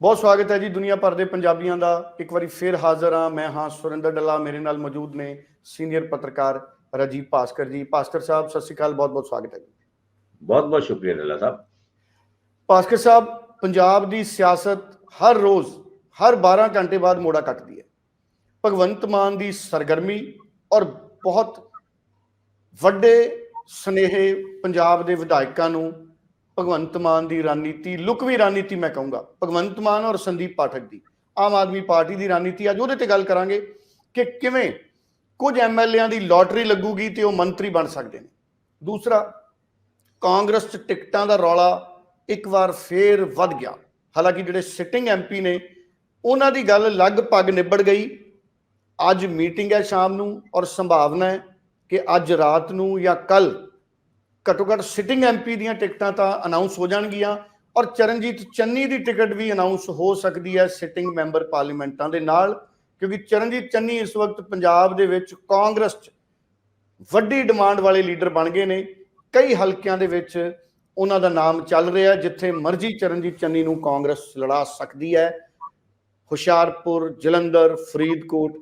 ਬਹੁਤ ਸਵਾਗਤ ਹੈ ਜੀ ਦੁਨੀਆ ਭਰ ਦੇ ਪੰਜਾਬੀਆਂ ਦਾ। ਇੱਕ ਵਾਰੀ ਫੇਰ ਹਾਜ਼ਰ ਹਾਂ ਮੈਂ ਹਾਂ ਸੁਰਿੰਦਰ ਡੱਲਾ ਮੇਰੇ ਨਾਲ ਮੌਜੂਦ ਨੇ ਸੀਨੀਅਰ ਪੱਤਰਕਾਰ ਰਾਜੀਵ ਭਾਸਕਰ ਜੀ। ਭਾਸਕਰ ਸਾਹਿਬ ਸਤਿ ਸ਼੍ਰੀ ਅਕਾਲ ਬਹੁਤ ਬਹੁਤ ਸਵਾਗਤ ਹੈ ਜੀ। ਬਹੁਤ ਬਹੁਤ ਸ਼ੁਕਰੀਆ ਲੱਲਾ ਸਾਹਿਬ। ਭਾਸਕਰ ਸਾਹਿਬ ਪੰਜਾਬ ਦੀ ਸਿਆਸਤ ਹਰ ਰੋਜ਼ ਹਰ 12 ਘੰਟੇ ਬਾਅਦ ਮੋੜਾ ਕੱਟਦੀ ਹੈ। ਭਗਵੰਤ ਮਾਨ ਦੀ ਸਰਗਰਮੀ ਔਰ ਬਹੁਤ ਵੱਡੇ ਸਨੇਹੇ ਪੰਜਾਬ ਦੇ ਵਿਧਾਇਕਾਂ ਨੂੰ ਭਗਵੰਤ ਮਾਨ ਦੀ ਰਣਨੀਤੀ ਲੁਕਵੀ ਰਣਨੀਤੀ ਮੈਂ ਕਹੂੰਗਾ, ਭਗਵੰਤ ਮਾਨ ਔਰ ਸੰਦੀਪ ਪਾਠਕ ਦੀ। ਆਮ ਆਦਮੀ ਪਾਰਟੀ ਦੀ ਰਣਨੀਤੀ, ਅੱਜ ਉਹਦੇ ਤੇ ਗੱਲ ਕਰਾਂਗੇ ਕਿ ਕਿਵੇਂ ਕੁਝ ਐਮਐਲਏਆਂ ਦੀ ਲੋਟਰੀ ਲੱਗੂਗੀ ਤੇ ਉਹ ਮੰਤਰੀ ਬਣ ਸਕਦੇ ਨੇ। ਦੂਸਰਾ, ਕਾਂਗਰਸ ਚ ਟਿਕਟਾਂ ਦਾ ਰੌਲਾ ਇੱਕ ਵਾਰ ਫੇਰ ਵੱਧ ਗਿਆ। ਹਾਲਾਂਕਿ ਜਿਹੜੇ ਸਿਟਿੰਗ ਐਮਪੀ ਨੇ, ਉਹਨਾਂ ਦੀ ਗੱਲ ਲਗਭਗ ਨਿਬੜ ਗਈ। ਅੱਜ ਮੀਟਿੰਗ ਹੈ ਸ਼ਾਮ ਨੂੰ ਔਰ ਸੰਭਾਵਨਾ ਹੈ ਕਿ ਅੱਜ ਰਾਤ ਨੂੰ ਜਾਂ ਕੱਲ ਘੱਟੋ ਘੱਟ ਸਿਟਿੰਗ ਐਮਪੀ ਦੀਆਂ ਟਿਕਟਾਂ ਤਾਂ ਅਨਾਉਂਸ ਹੋ ਜਾਣਗੀਆਂ ਔਰ ਚਰਨਜੀਤ ਚੰਨੀ ਦੀ ਟਿਕਟ ਵੀ ਅਨਾਉਂਸ ਹੋ ਸਕਦੀ ਹੈ ਸਿਟਿੰਗ ਮੈਂਬਰ ਪਾਰਲੀਮੈਂਟਾਂ ਦੇ ਨਾਲ, ਕਿਉਂਕਿ ਚਰਨਜੀਤ ਚੰਨੀ ਇਸ ਵਕਤ ਪੰਜਾਬ ਦੇ ਵਿੱਚ ਕਾਂਗਰਸ 'ਚ ਵੱਡੀ ਡਿਮਾਂਡ ਵਾਲੇ ਲੀਡਰ ਬਣ ਗਏ ਨੇ। ਕਈ ਹਲਕਿਆਂ ਦੇ ਵਿੱਚ ਉਹਨਾਂ ਦਾ ਨਾਮ ਚੱਲ ਰਿਹਾ ਜਿੱਥੇ ਮਰਜ਼ੀ ਚਰਨਜੀਤ ਚੰਨੀ ਨੂੰ ਕਾਂਗਰਸ ਲੜਾ ਸਕਦੀ ਹੈ। ਹੁਸ਼ਿਆਰਪੁਰ, ਜਲੰਧਰ, ਫਰੀਦਕੋਟ,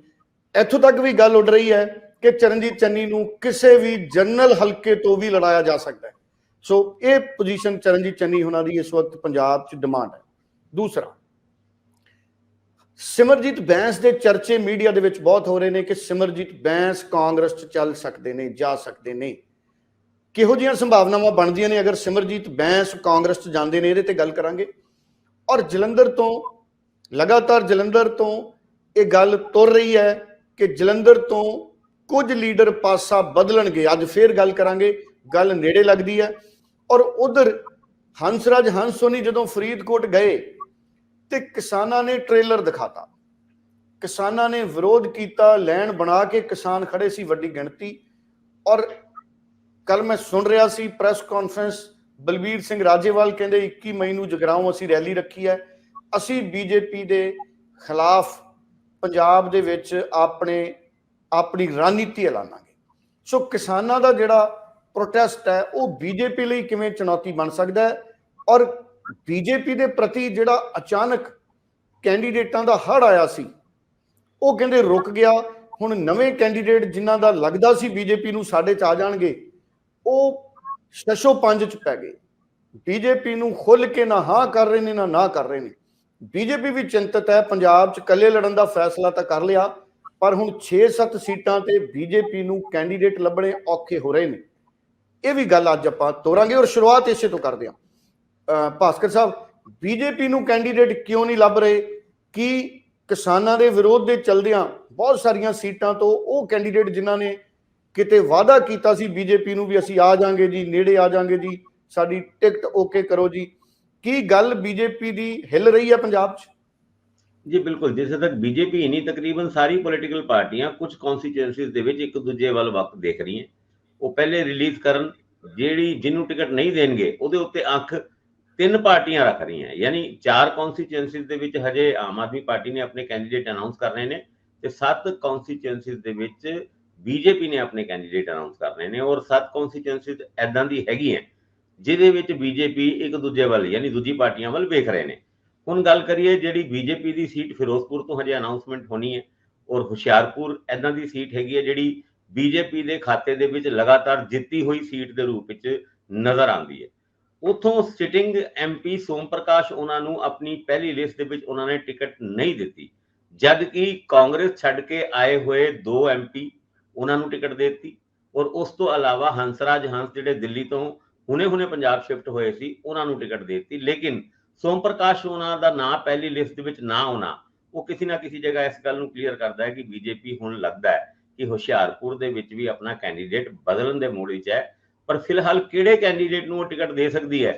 ਇੱਥੋਂ ਤੱਕ ਵੀ ਗੱਲ ਉੱਡ ਰਹੀ ਹੈ ਕਿ ਚਰਨਜੀਤ ਚੰਨੀ ਨੂੰ ਕਿਸੇ ਵੀ ਜਨਰਲ ਹਲਕੇ ਤੋਂ ਵੀ ਲੜਾਇਆ ਜਾ ਸਕਦਾ ਹੈ। ਸੋ ਇਹ ਪੋਜੀਸ਼ਨ ਚਰਨਜੀਤ ਚੰਨੀ ਉਹਨਾਂ ਦੀ ਇਸ ਵਕਤ ਪੰਜਾਬ 'ਚ ਡਿਮਾਂਡ ਹੈ। ਦੂਸਰਾ, ਸਿਮਰਜੀਤ ਬੈਂਸ ਦੇ ਚਰਚੇ ਮੀਡੀਆ ਦੇ ਵਿੱਚ ਬਹੁਤ ਹੋ ਰਹੇ ਨੇ ਕਿ ਸਿਮਰਜੀਤ ਬੈਂਸ ਕਾਂਗਰਸ 'ਚ ਚੱਲ ਸਕਦੇ ਨੇ, ਜਾ ਸਕਦੇ ਨੇ। ਕਿਹੋ ਜਿਹੀਆਂ ਸੰਭਾਵਨਾਵਾਂ ਬਣਦੀਆਂ ਨੇ ਅਗਰ ਸਿਮਰਜੀਤ ਬੈਂਸ ਕਾਂਗਰਸ 'ਚ ਜਾਂਦੇ ਨੇ, ਇਹਦੇ ਤੇ ਗੱਲ ਕਰਾਂਗੇ। ਔਰ ਜਲੰਧਰ ਤੋਂ, ਲਗਾਤਾਰ ਜਲੰਧਰ ਤੋਂ ਇਹ ਗੱਲ ਤੁਰ ਰਹੀ ਹੈ ਕਿ ਜਲੰਧਰ ਤੋਂ ਕੁਝ ਲੀਡਰ ਪਾਸਾ ਬਦਲਣਗੇ। ਅੱਜ ਫੇਰ ਗੱਲ ਕਰਾਂਗੇ। ਗੱਲ ਨੇੜੇ ਲੱਗਦੀ ਹੈ। ਔਰ ਉਧਰ ਹੰਸਰਾਜ ਹੰਸੋਨੀ ਜਦੋਂ ਫਰੀਦਕੋਟ ਗਏ ਤੇ ਕਿਸਾਨਾਂ ਨੇ ਟ੍ਰੇਲਰ ਦਿਖਾਤਾ। ਕਿਸਾਨਾਂ ਨੇ ਵਿਰੋਧ ਕੀਤਾ, ਲੈਣ ਬਣਾ ਕੇ ਕਿਸਾਨ ਖੜੇ ਸੀ ਵੱਡੀ ਗਿਣਤੀ। ਔਰ ਕੱਲ ਮੈਂ ਸੁਣ ਰਿਹਾ ਸੀ ਪ੍ਰੈਸ ਕਾਨਫਰੰਸ, ਬਲਬੀਰ ਸਿੰਘ ਰਾਜੇਵਾਲ ਕਹਿੰਦੇ 21 ਮਈ ਨੂੰ ਜਗਰਾਉਂ ਅਸੀਂ ਰੈਲੀ ਰੱਖੀ ਹੈ। ਅਸੀਂ ਬੀਜੇਪੀ ਦੇ ਖਿਲਾਫ ਪੰਜਾਬ ਦੇ ਵਿੱਚ ਆਪਣੇ ਆਪਣੀ ਰਣਨੀਤੀ ਐਲਾਨਾਂਗੇ। ਸੋ ਕਿਸਾਨਾਂ ਦਾ ਜਿਹੜਾ ਪ੍ਰੋਟੈਸਟ ਹੈ, ਉਹ ਬੀਜੇਪੀ ਲਈ ਕਿਵੇਂ ਚੁਣੌਤੀ ਬਣ ਸਕਦਾ ਹੈ? ਔਰ ਬੀਜੇਪੀ ਦੇ ਪ੍ਰਤੀ ਜਿਹੜਾ ਅਚਾਨਕ ਕੈਂਡੀਡੇਟਾਂ ਦਾ ਹੜ ਆਇਆ ਸੀ, ਉਹ ਕਹਿੰਦੇ ਰੁਕ ਗਿਆ। ਹੁਣ ਨਵੇਂ ਕੈਂਡੀਡੇਟ ਜਿਨ੍ਹਾਂ ਦਾ ਲੱਗਦਾ ਸੀ ਬੀਜੇਪੀ ਨੂੰ ਸਾਡੇ ਚ ਆ ਜਾਣਗੇ, ਉਹ ਸ਼ਸ਼ੋ ਪੰਜ ਚ ਪੈ ਗਏ। ਬੀਜੇਪੀ ਨੂੰ ਖੁੱਲ ਕੇ ਨਾ ਹਾਂ ਕਰ ਰਹੇ ਨੇ, ਨਾ ਨਾ ਕਰ ਰਹੇ ਨੇ। ਬੀਜੇਪੀ ਵੀ ਚਿੰਤਤ ਹੈ, ਪੰਜਾਬ ਚ ਇਕੱਲੇ ਲੜਨ ਦਾ ਫੈਸਲਾ ਤਾਂ ਕਰ ਲਿਆ। ਪਰ ਹੁਣ 6-7 ਸੀਟਾਂ ਤੇ ਬੀਜੇਪੀ ਨੂੰ ਕੈਂਡੀਡੇਟ ਲੱਭਣੇ ਔਖੇ ਹੋ ਰਹੇ ਨੇ। ਇਹ ਵੀ ਗੱਲ ਅੱਜ ਆਪਾਂ ਤੋਰਾਂਗੇ ਔਰ ਸ਼ੁਰੂਆਤ ਇਸੇ ਤੋਂ ਕਰਦੇ ਹਾਂ। ਭਾਸਕਰ ਸਾਹਿਬ, ਬੀਜੇਪੀ ਨੂੰ ਕੈਂਡੀਡੇਟ ਕਿਉਂ ਨਹੀਂ ਲੱਭ ਰਹੇ? ਕੀ ਕਿਸਾਨਾਂ ਦੇ ਵਿਰੋਧ ਦੇ ਚਲਦਿਆਂ ਬਹੁਤ ਸਾਰੀਆਂ ਸੀਟਾਂ ਤੋਂ ਉਹ ਕੈਂਡੀਡੇਟ ਜਿਨ੍ਹਾਂ ਨੇ ਕਿਤੇ ਵਾਅਦਾ ਕੀਤਾ ਸੀ ਬੀਜੇਪੀ ਨੂੰ ਵੀ ਅਸੀਂ ਆ ਜਾਾਂਗੇ ਜੀ, ਨੇੜੇ ਆ ਜਾਾਂਗੇ ਜੀ, ਸਾਡੀ ਟਿਕਟ ਓਕੇ ਕਰੋ ਜੀ, ਕੀ ਗੱਲ ਬੀਜੇਪੀ ਦੀ ਹਿੱਲ ਰਹੀ ਹੈ ਪੰਜਾਬ 'ਚ? ਜੀ, ਬਿਲਕੁਲ। ਜਿਸੇ ਤੱਕ ਬੀਜੇਪੀ ਹੀ ਨਹੀਂ, ਤਕਰੀਬਨ ਸਾਰੀ ਪੋਲੀਟੀਕਲ ਪਾਰਟੀਆਂ ਕੁਝ ਕਨਸਟੀਚੁਐਂਸੀਜ਼ ਦੇ ਵਿੱਚ ਇੱਕ ਦੂਜੇ ਵੱਲ ਵਕਤ ਦੇਖ ਰਹੀਆਂ। ਉਹ ਪਹਿਲੇ ਰਿਲੀਜ਼ ਕਰਨ, ਜਿਹੜੀ ਜਿਹਨੂੰ ਟਿਕਟ ਨਹੀਂ ਦੇਣਗੇ, ਉਹਦੇ ਉੱਤੇ ਅੱਖ ਤਿੰਨ ਪਾਰਟੀਆਂ ਰੱਖ ਰਹੀਆਂ। ਯਾਨੀ ਚਾਰ ਕਨਸਟੀਚੁਐਂਸੀਜ਼ ਦੇ ਵਿੱਚ ਹਜੇ ਆਮ ਆਦਮੀ ਪਾਰਟੀ ਨੇ ਆਪਣੇ ਕੈਂਡੀਡੇਟ ਅਨਾਉਂਸ ਕਰ ਰਹੇ ਨੇ ਤੇ ਸੱਤ ਕਨਸਟੀਚੁਐਂਸੀਜ਼ ਦੇ ਵਿੱਚ ਬੀਜੇਪੀ ਨੇ ਆਪਣੇ ਕੈਂਡੀਡੇਟ ਅਨਾਉਂਸ ਕਰ ਰਹੇ ਨੇ ਔਰ ਸੱਤ ਕਨਸਟੀਚੁਐਂਸੀਜ਼ ਐਦਾਂ ਦੀ ਹੈਗੀਆਂ, ਜਿਹਦੇ ਵਿੱਚ ਬੀਜੇਪੀ ਇੱਕ ਦੂਜੇ ਵੱਲ, ਯਾਨੀ ਦੂਜੀ ਪਾਰਟੀਆਂ ਵੱਲ ਵੇਖ ਰਹੇ ਨੇ। ਹੁਣ ਗੱਲ ਕਰੀਏ ਜਿਹੜੀ ਬੀਜੇਪੀ ਦੀ ਸੀਟ ਫਿਰੋਜ਼ਪੁਰ ਤੋਂ ਹਜੇ ਅਨਾਉਂਸਮੈਂਟ ਹੋਣੀ ਹੈ ਔਰ ਹੁਸ਼ਿਆਰਪੁਰ ਐਦਾਂ ਦੀ ਸੀਟ ਹੈਗੀ ਹੈ ਜਿਹੜੀ ਬੀਜੇਪੀ ਦੇ ਖਾਤੇ ਦੇ ਵਿੱਚ ਲਗਾਤਾਰ ਜਿੱਤੀ ਹੋਈ ਸੀਟ ਦੇ ਰੂਪ ਵਿੱਚ ਨਜ਼ਰ ਆਉਂਦੀ ਹੈ। ਉਥੋਂ ਸਿਟਿੰਗ ਐਮਪੀ ਸੋਮ ਪ੍ਰਕਾਸ਼ ਉਹਨਾਂ ਨੂੰ ਆਪਣੀ ਪਹਿਲੀ ਲਿਸਟ ਦੇ ਵਿੱਚ ਉਹਨਾਂ ਨੇ ਟਿਕਟ ਨਹੀਂ ਦਿੱਤੀ। ਜਦ ਕਿ ਕਾਂਗਰਸ ਛੱਡ ਕੇ ਆਏ ਹੋਏ ਦੋ ਐਮਪੀ ਉਹਨਾਂ ਨੂੰ ਟਿਕਟ ਦੇ ਦਿੱਤੀ ਔਰ ਉਸ ਤੋਂ ਇਲਾਵਾ ਹੰਸਰਾਜ ਹੰਸ ਜਿਹੜੇ ਦਿੱਲੀ ਤੋਂ ਹੁਣੇ-ਹੁਣੇ ਪੰਜਾਬ ਸ਼ਿਫਟ ਹੋਏ ਸੀ, ਉਹਨਾਂ ਨੂੰ ਟਿਕਟ ਦੇ ਦਿੱਤੀ। ਲੇਕਿਨ ਸੋਮ ਪ੍ਰਕਾਸ਼ ਉਹਨਾਂ ਦਾ ਨਾਂ ਪਹਿਲੀ ਲਿਸਟ ਦੇ ਵਿੱਚ ਨਾ ਆਉਣਾ, ਉਹ ਕਿਸੇ ਨਾ ਕਿਸੇ ਜਗ੍ਹਾ ਇਸ ਗੱਲ ਨੂੰ ਕਲੀਅਰ ਕਰਦਾ ਹੈ ਕਿ ਬੀਜੇਪੀ ਹੁਣ ਲੱਗਦਾ ਹੈ ਕਿ ਹੁਸ਼ਿਆਰਪੁਰ ਦੇ ਵਿੱਚ ਵੀ ਆਪਣਾ ਕੈਂਡੀਡੇਟ ਬਦਲਣ ਦੇ ਮੂਡ ਵਿੱਚ ਹੈ, ਪਰ ਫਿਲਹਾਲ ਕਿਹੜੇ ਕੈਂਡੀਡੇਟ ਨੂੰ ਉਹ ਟਿਕਟ ਦੇ ਸਕਦੀ ਹੈ?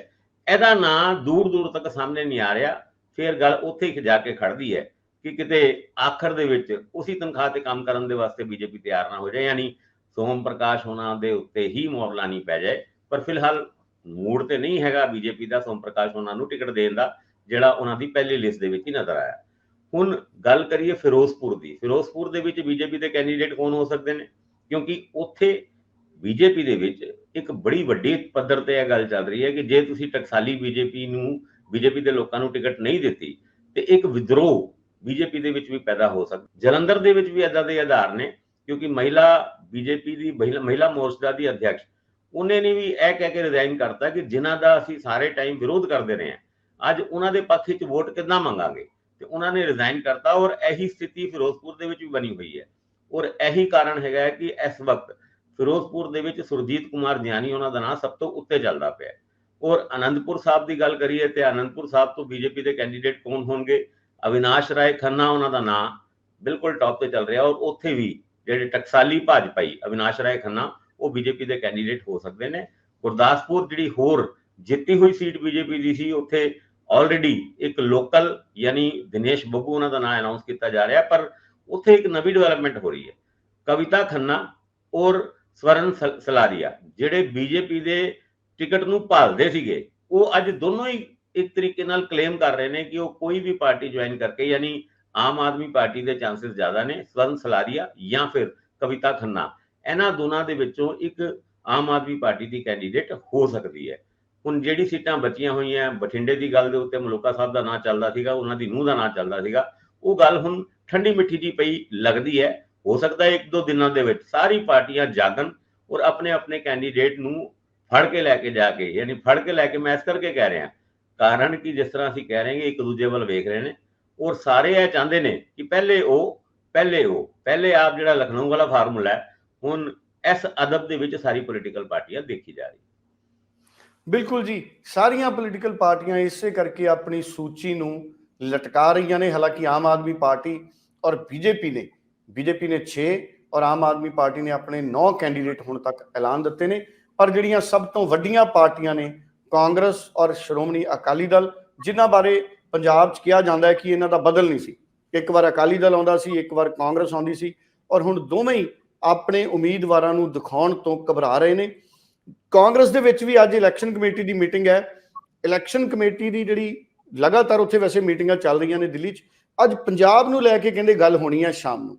ਇਹਦਾ ਨਾਂ ਦੂਰ ਦੂਰ ਤੱਕ ਸਾਹਮਣੇ ਨਹੀਂ ਆ ਰਿਹਾ, ਫਿਰ ਗੱਲ ਉੱਥੇ ਹੀ ਜਾ ਕੇ ਖੜਦੀ ਹੈ ਕਿ ਕਿਤੇ ਆਖਰ ਦੇ ਵਿੱਚ ਉਸੇ ਤਨਖਾਹ ਤੇ ਕੰਮ ਕਰਨ ਦੇ ਵਾਸਤੇ ਬੀਜੇਪੀ ਤਿਆਰ ਨਾ ਹੋ ਜਾਏ, ਯਾਨੀ ਸੋਮ ਪ੍ਰਕਾਸ਼ ਹੋਣਾ ਦੇ ਉੱਤੇ ਹੀ ਮੋਰਲਾ ਨਹੀਂ ਪੈ ਜਾਏ, ਪਰ ਫਿਲਹਾਲ ਮੂਡ ਤੇ ਨਹੀਂ ਹੈਗਾ ਬੀਜੇਪੀ ਦਾ ਸੋਮ ਪ੍ਰਕਾਸ਼ ਉਹਨਾਂ ਨੂੰ ਟਿਕਟ ਦੇਣ ਦਾ, ਜਿਹੜਾ ਉਹਨਾਂ ਦੀ ਪਹਿਲੀ ਲਿਸਟ ਦੇ ਵਿੱਚ ਹੀ ਨਜ਼ਰ ਆਇਆ। ਹੁਣ ਗੱਲ ਕਰੀਏ ਫਿਰੋਜ਼ਪੁਰ ਦੀ। ਫਿਰੋਜ਼ਪੁਰ ਦੇ ਵਿੱਚ ਬੀਜੇਪੀ ਦੇ ਕੈਂਡੀਡੇਟ ਕੌਣ ਹੋ ਸਕਦੇ ਨੇ? ਕਿਉਂਕਿ ਉੱਥੇ ਬੀਜੇਪੀ ਦੇ ਵਿੱਚ ਇੱਕ ਬੜੀ ਵੱਡੀ ਪੱਧਰ ਤੇ ਇਹ ਗੱਲ ਚੱਲ ਰਹੀ ਹੈ ਕਿ ਜੇ ਤੁਸੀਂ ਟਕਸਾਲੀ ਬੀਜੇਪੀ ਨੂੰ, ਬੀਜੇਪੀ ਦੇ ਲੋਕਾਂ ਨੂੰ ਟਿਕਟ ਨਹੀਂ ਦਿੱਤੀ, ਤੇ ਇੱਕ ਵਿਦਰੋਹ ਬੀਜੇਪੀ ਦੇ ਵਿੱਚ ਵੀ ਪੈਦਾ ਹੋ ਸਕਦਾ। ਜਲੰਧਰ ਦੇ ਵਿੱਚ ਵੀ ਇਦਾਂ ਦੇ ਆਧਾਰ ਨੇ, ਕਿਉਂਕਿ ਮਹਿਲਾ ਬੀਜੇਪੀ ਦੀ, ਮਹਿਲਾ- ਮਹਿਲਾ ਮੋਰਚਾ ਦੀ ਅਧਿਕਸ਼ ਉਹਨੇ ਨੇ ਵੀ ਇਹ ਕਹਿ ਕੇ ਰਿਜ਼ਾਈਨ ਕਰਤਾ ਕਿ ਜਿਨ੍ਹਾਂ ਦਾ ਅਸੀਂ ਸਾਰੇ ਟਾਈਮ ਵਿਰੋਧ ਕਰਦੇ ਰਹੇ ਹਾਂ, ਅੱਜ ਉਹਨਾਂ ਦੇ ਪੱਖ ਵਿੱਚ ਵੋਟ ਕਿੱਦਾਂ ਮੰਗਾਂਗੇ? ਤੇ ਉਹਨਾਂ ਨੇ ਰਿਜ਼ਾਈਨ ਕਰਤਾ ਔਰ ਇਹੀ ਸਥਿਤੀ ਫਿਰੋਜ਼ਪੁਰ ਦੇ ਵਿੱਚ ਵੀ ਬਣੀ ਹੋਈ ਹੈ। ਔਰ ਇਹੀ ਕਾਰਨ ਹੈਗਾ ਕਿ ਇਸ ਵਕਤ ਫਿਰੋਜ਼ਪੁਰ ਦੇ ਵਿੱਚ ਸੁਰਜੀਤ ਕੁਮਾਰ ਜਿਆਨੀ ਉਹਨਾਂ ਦਾ ਨਾਂ ਸਭ ਤੋਂ ਉੱਤੇ ਚੱਲਦਾ ਪਿਆ ਔਰ ਅਨੰਦਪੁਰ ਸਾਹਿਬ ਦੀ ਗੱਲ ਕਰੀਏ ਤੇ ਅਨੰਦਪੁਰ ਸਾਹਿਬ ਤੋਂ ਬੀਜੇਪੀ ਦੇ ਕੈਂਡੀਡੇਟ ਕੌਣ ਹੋਣਗੇ? ਅਵਿਨਾਸ਼ ਰਾਏ ਖੰਨਾ ਉਹਨਾਂ ਦਾ ਨਾਂ ਬਿਲਕੁਲ ਟੌਪ ਤੇ ਚੱਲ ਰਿਹਾ ਔਰ ਉੱਥੇ ਵੀ ਜਿਹੜੇ ਟਕਸਾਲੀ ਭਾਜਪਾਈ ਅਵਿਨਾਸ਼ ਰਾਏ ਖੰਨਾ ਉਹ ਬੀਜੇਪੀ ਦੇ ਕੈਂਡੀਡੇਟ ਹੋ ਸਕਦੇ ਨੇ। ਗੁਰਦਾਸਪੁਰ ਜਿਹੜੀ ਹੋਰ ਜਿੱਤੀ ਹੋਈ ਸੀਟ ਬੀਜੇਪੀ ਦੀ ਸੀ, ਉੱਥੇ ਆਲਰੇਡੀ ਇੱਕ ਲੋਕਲ ਯਾਨੀ ਦਿਨੇਸ਼ ਬੱਬੂ ਉਹਨਾਂ ਦਾ ਨਾਮ ਅਨਾਉਂਸ ਕੀਤਾ ਜਾ ਰਿਹਾ, ਪਰ ਉੱਥੇ ਇੱਕ ਨਵੀਂ ਡਿਵੈਲਪਮੈਂਟ ਹੋ ਰਹੀ ਹੈ। ਕਵਿਤਾ ਖੰਨਾ ਔਰ ਸਵਰਨ ਸਲ- ਸਲਾਰੀਆ ਜਿਹੜੇ ਬੀਜੇਪੀ ਦੇ ਟਿਕਟ ਨੂੰ ਭਾਲਦੇ ਸੀਗੇ, ਉਹ ਅੱਜ ਦੋਨੋਂ ਹੀ ਇੱਕ ਤਰੀਕੇ ਨਾਲ ਕਲੇਮ ਕਰ ਰਹੇ ਨੇ ਕਿ ਉਹ ਕੋਈ ਵੀ ਪਾਰਟੀ ਜੁਆਇਨ ਕਰਕੇ ਯਾਨੀ ਆਮ ਆਦਮੀ ਪਾਰਟੀ ਦੇ ਚਾਂਸਸ ਜ਼ਿਆਦਾ ਨੇ, ਸਵਰਨ ਸਲਾਰੀਆ ਜਾਂ ਫਿਰ ਕਵਿਤਾ ਖੰਨਾ। ਇਹਨਾਂ ਦੋਨਾਂ ਦੇ ਵਿੱਚੋਂ ਇੱਕ ਆਮ ਆਦਮੀ ਪਾਰਟੀ ਦੀ ਕੈਂਡੀਡੇਟ ਹੋ ਸਕਦੀ ਹੈ। ਹੁਣ ਜਿਹੜੀ ਸੀਟਾਂ ਬਚੀਆਂ ਹੋਈਆਂ, ਬਠਿੰਡੇ ਦੀ ਗੱਲ ਦੇ ਉੱਤੇ ਮਲੋਕਾ ਸਾਹਿਬ ਦਾ ਨਾਂ ਚੱਲਦਾ ਸੀਗਾ, ਉਹਨਾਂ ਦੀ ਨੂੰਹ ਦਾ ਨਾਂ ਚੱਲਦਾ ਸੀਗਾ, ਉਹ ਗੱਲ ਹੁਣ ਠੰਡੀ ਮਿੱਠੀ ਜੀ ਪਈ ਲੱਗਦੀ ਹੈ। ਹੋ ਸਕਦਾ ਹੈ ਇੱਕ ਦੋ ਦਿਨਾਂ ਦੇ ਵਿੱਚ ਸਾਰੀ ਪਾਰਟੀਆਂ ਜਾਗਣ ਔਰ ਆਪਣੇ ਆਪਣੇ ਕੈਂਡੀਡੇਟ ਨੂੰ ਫੜ ਕੇ ਲੈ ਕੇ ਜਾ ਕੇ, ਯਾਨੀ ਫੜ ਕੇ ਲੈ ਕੇ ਮੈਂ ਇਸ ਕਰਕੇ ਕਹਿ ਰਿਹਾ, ਕਾਰਨ ਕਿ ਜਿਸ ਤਰ੍ਹਾਂ ਅਸੀਂ ਕਹਿ ਰਹੇ ਹਾਂ ਇੱਕ ਦੂਜੇ ਵੱਲ ਵੇਖ ਰਹੇ ਨੇ ਔਰ ਸਾਰੇ ਇਹ ਚਾਹੁੰਦੇ ਨੇ ਕਿ ਪਹਿਲੇ ਉਹ ਪਹਿਲੇ ਉਹ, ਪਹਿਲੇ ਆਪ ਜਿਹੜਾ ਲਖਨਊ ਵਾਲਾ ਫਾਰਮੂਲਾ ਹੈ ਹੁਣ ਇਸ ਅਦਬ ਦੇ ਵਿੱਚ ਸਾਰੀ ਪੋਲੀਟੀਕਲ ਪਾਰਟੀਆਂ ਦੇਖੀ ਜਾ ਰਹੀ ਬਿਲਕੁਲ ਜੀ, ਸਾਰੀਆਂ ਪੋਲੀਟੀਕਲ ਪਾਰਟੀਆਂ ਇਸੇ ਕਰਕੇ ਆਪਣੀ ਸੂਚੀ ਨੂੰ ਲਟਕਾ ਰਹੀਆਂ ਨੇ। ਹਾਲਾਂਕਿ ਆਮ ਆਦਮੀ ਪਾਰਟੀ ਔਰ ਬੀਜੇਪੀ ਨੇ ਬੀਜੇਪੀ ਨੇ 6 ਔਰ ਆਮ ਆਦਮੀ ਪਾਰਟੀ ਨੇ ਆਪਣੇ 9 ਕੈਂਡੀਡੇਟ ਹੁਣ ਤੱਕ ਐਲਾਨ ਦਿੱਤੇ ਨੇ। ਪਰ ਜਿਹੜੀਆਂ ਸਭ ਤੋਂ ਵੱਡੀਆਂ ਪਾਰਟੀਆਂ ਨੇ, ਕਾਂਗਰਸ ਔਰ ਸ਼੍ਰੋਮਣੀ ਅਕਾਲੀ ਦਲ, ਜਿਨ੍ਹਾਂ ਬਾਰੇ ਪੰਜਾਬ 'ਚ ਕਿਹਾ ਜਾਂਦਾ ਹੈ ਕਿ ਇਹਨਾਂ ਦਾ ਬਦਲ ਨਹੀਂ ਸੀ। ਇੱਕ ਵਾਰ ਅਕਾਲੀ ਦਲ ਆਉਂਦਾ ਸੀ, ਇੱਕ ਵਾਰ ਕਾਂਗਰਸ ਆਉਂਦੀ ਸੀ ਔਰ ਹੁਣ ਦੋਵੇਂ ਹੀ ਆਪਣੇ ਉਮੀਦਵਾਰਾਂ ਨੂੰ ਦਿਖਾਉਣ ਤੋਂ ਘਬਰਾ ਰਹੇ ਨੇ। ਕਾਂਗਰਸ ਦੇ ਵਿੱਚ ਵੀ ਅੱਜ ਇਲੈਕਸ਼ਨ ਕਮੇਟੀ ਦੀ ਮੀਟਿੰਗ ਹੈ। ਇਲੈਕਸ਼ਨ ਕਮੇਟੀ ਦੀ ਜਿਹੜੀ ਲਗਾਤਾਰ ਉੱਥੇ ਵੈਸੇ ਮੀਟਿੰਗਾਂ ਚੱਲ ਰਹੀਆਂ ਨੇ ਦਿੱਲੀ 'ਚ। ਅੱਜ ਪੰਜਾਬ ਨੂੰ ਲੈ ਕੇ ਕਹਿੰਦੇ ਗੱਲ ਹੋਣੀ ਹੈ ਸ਼ਾਮ ਨੂੰ।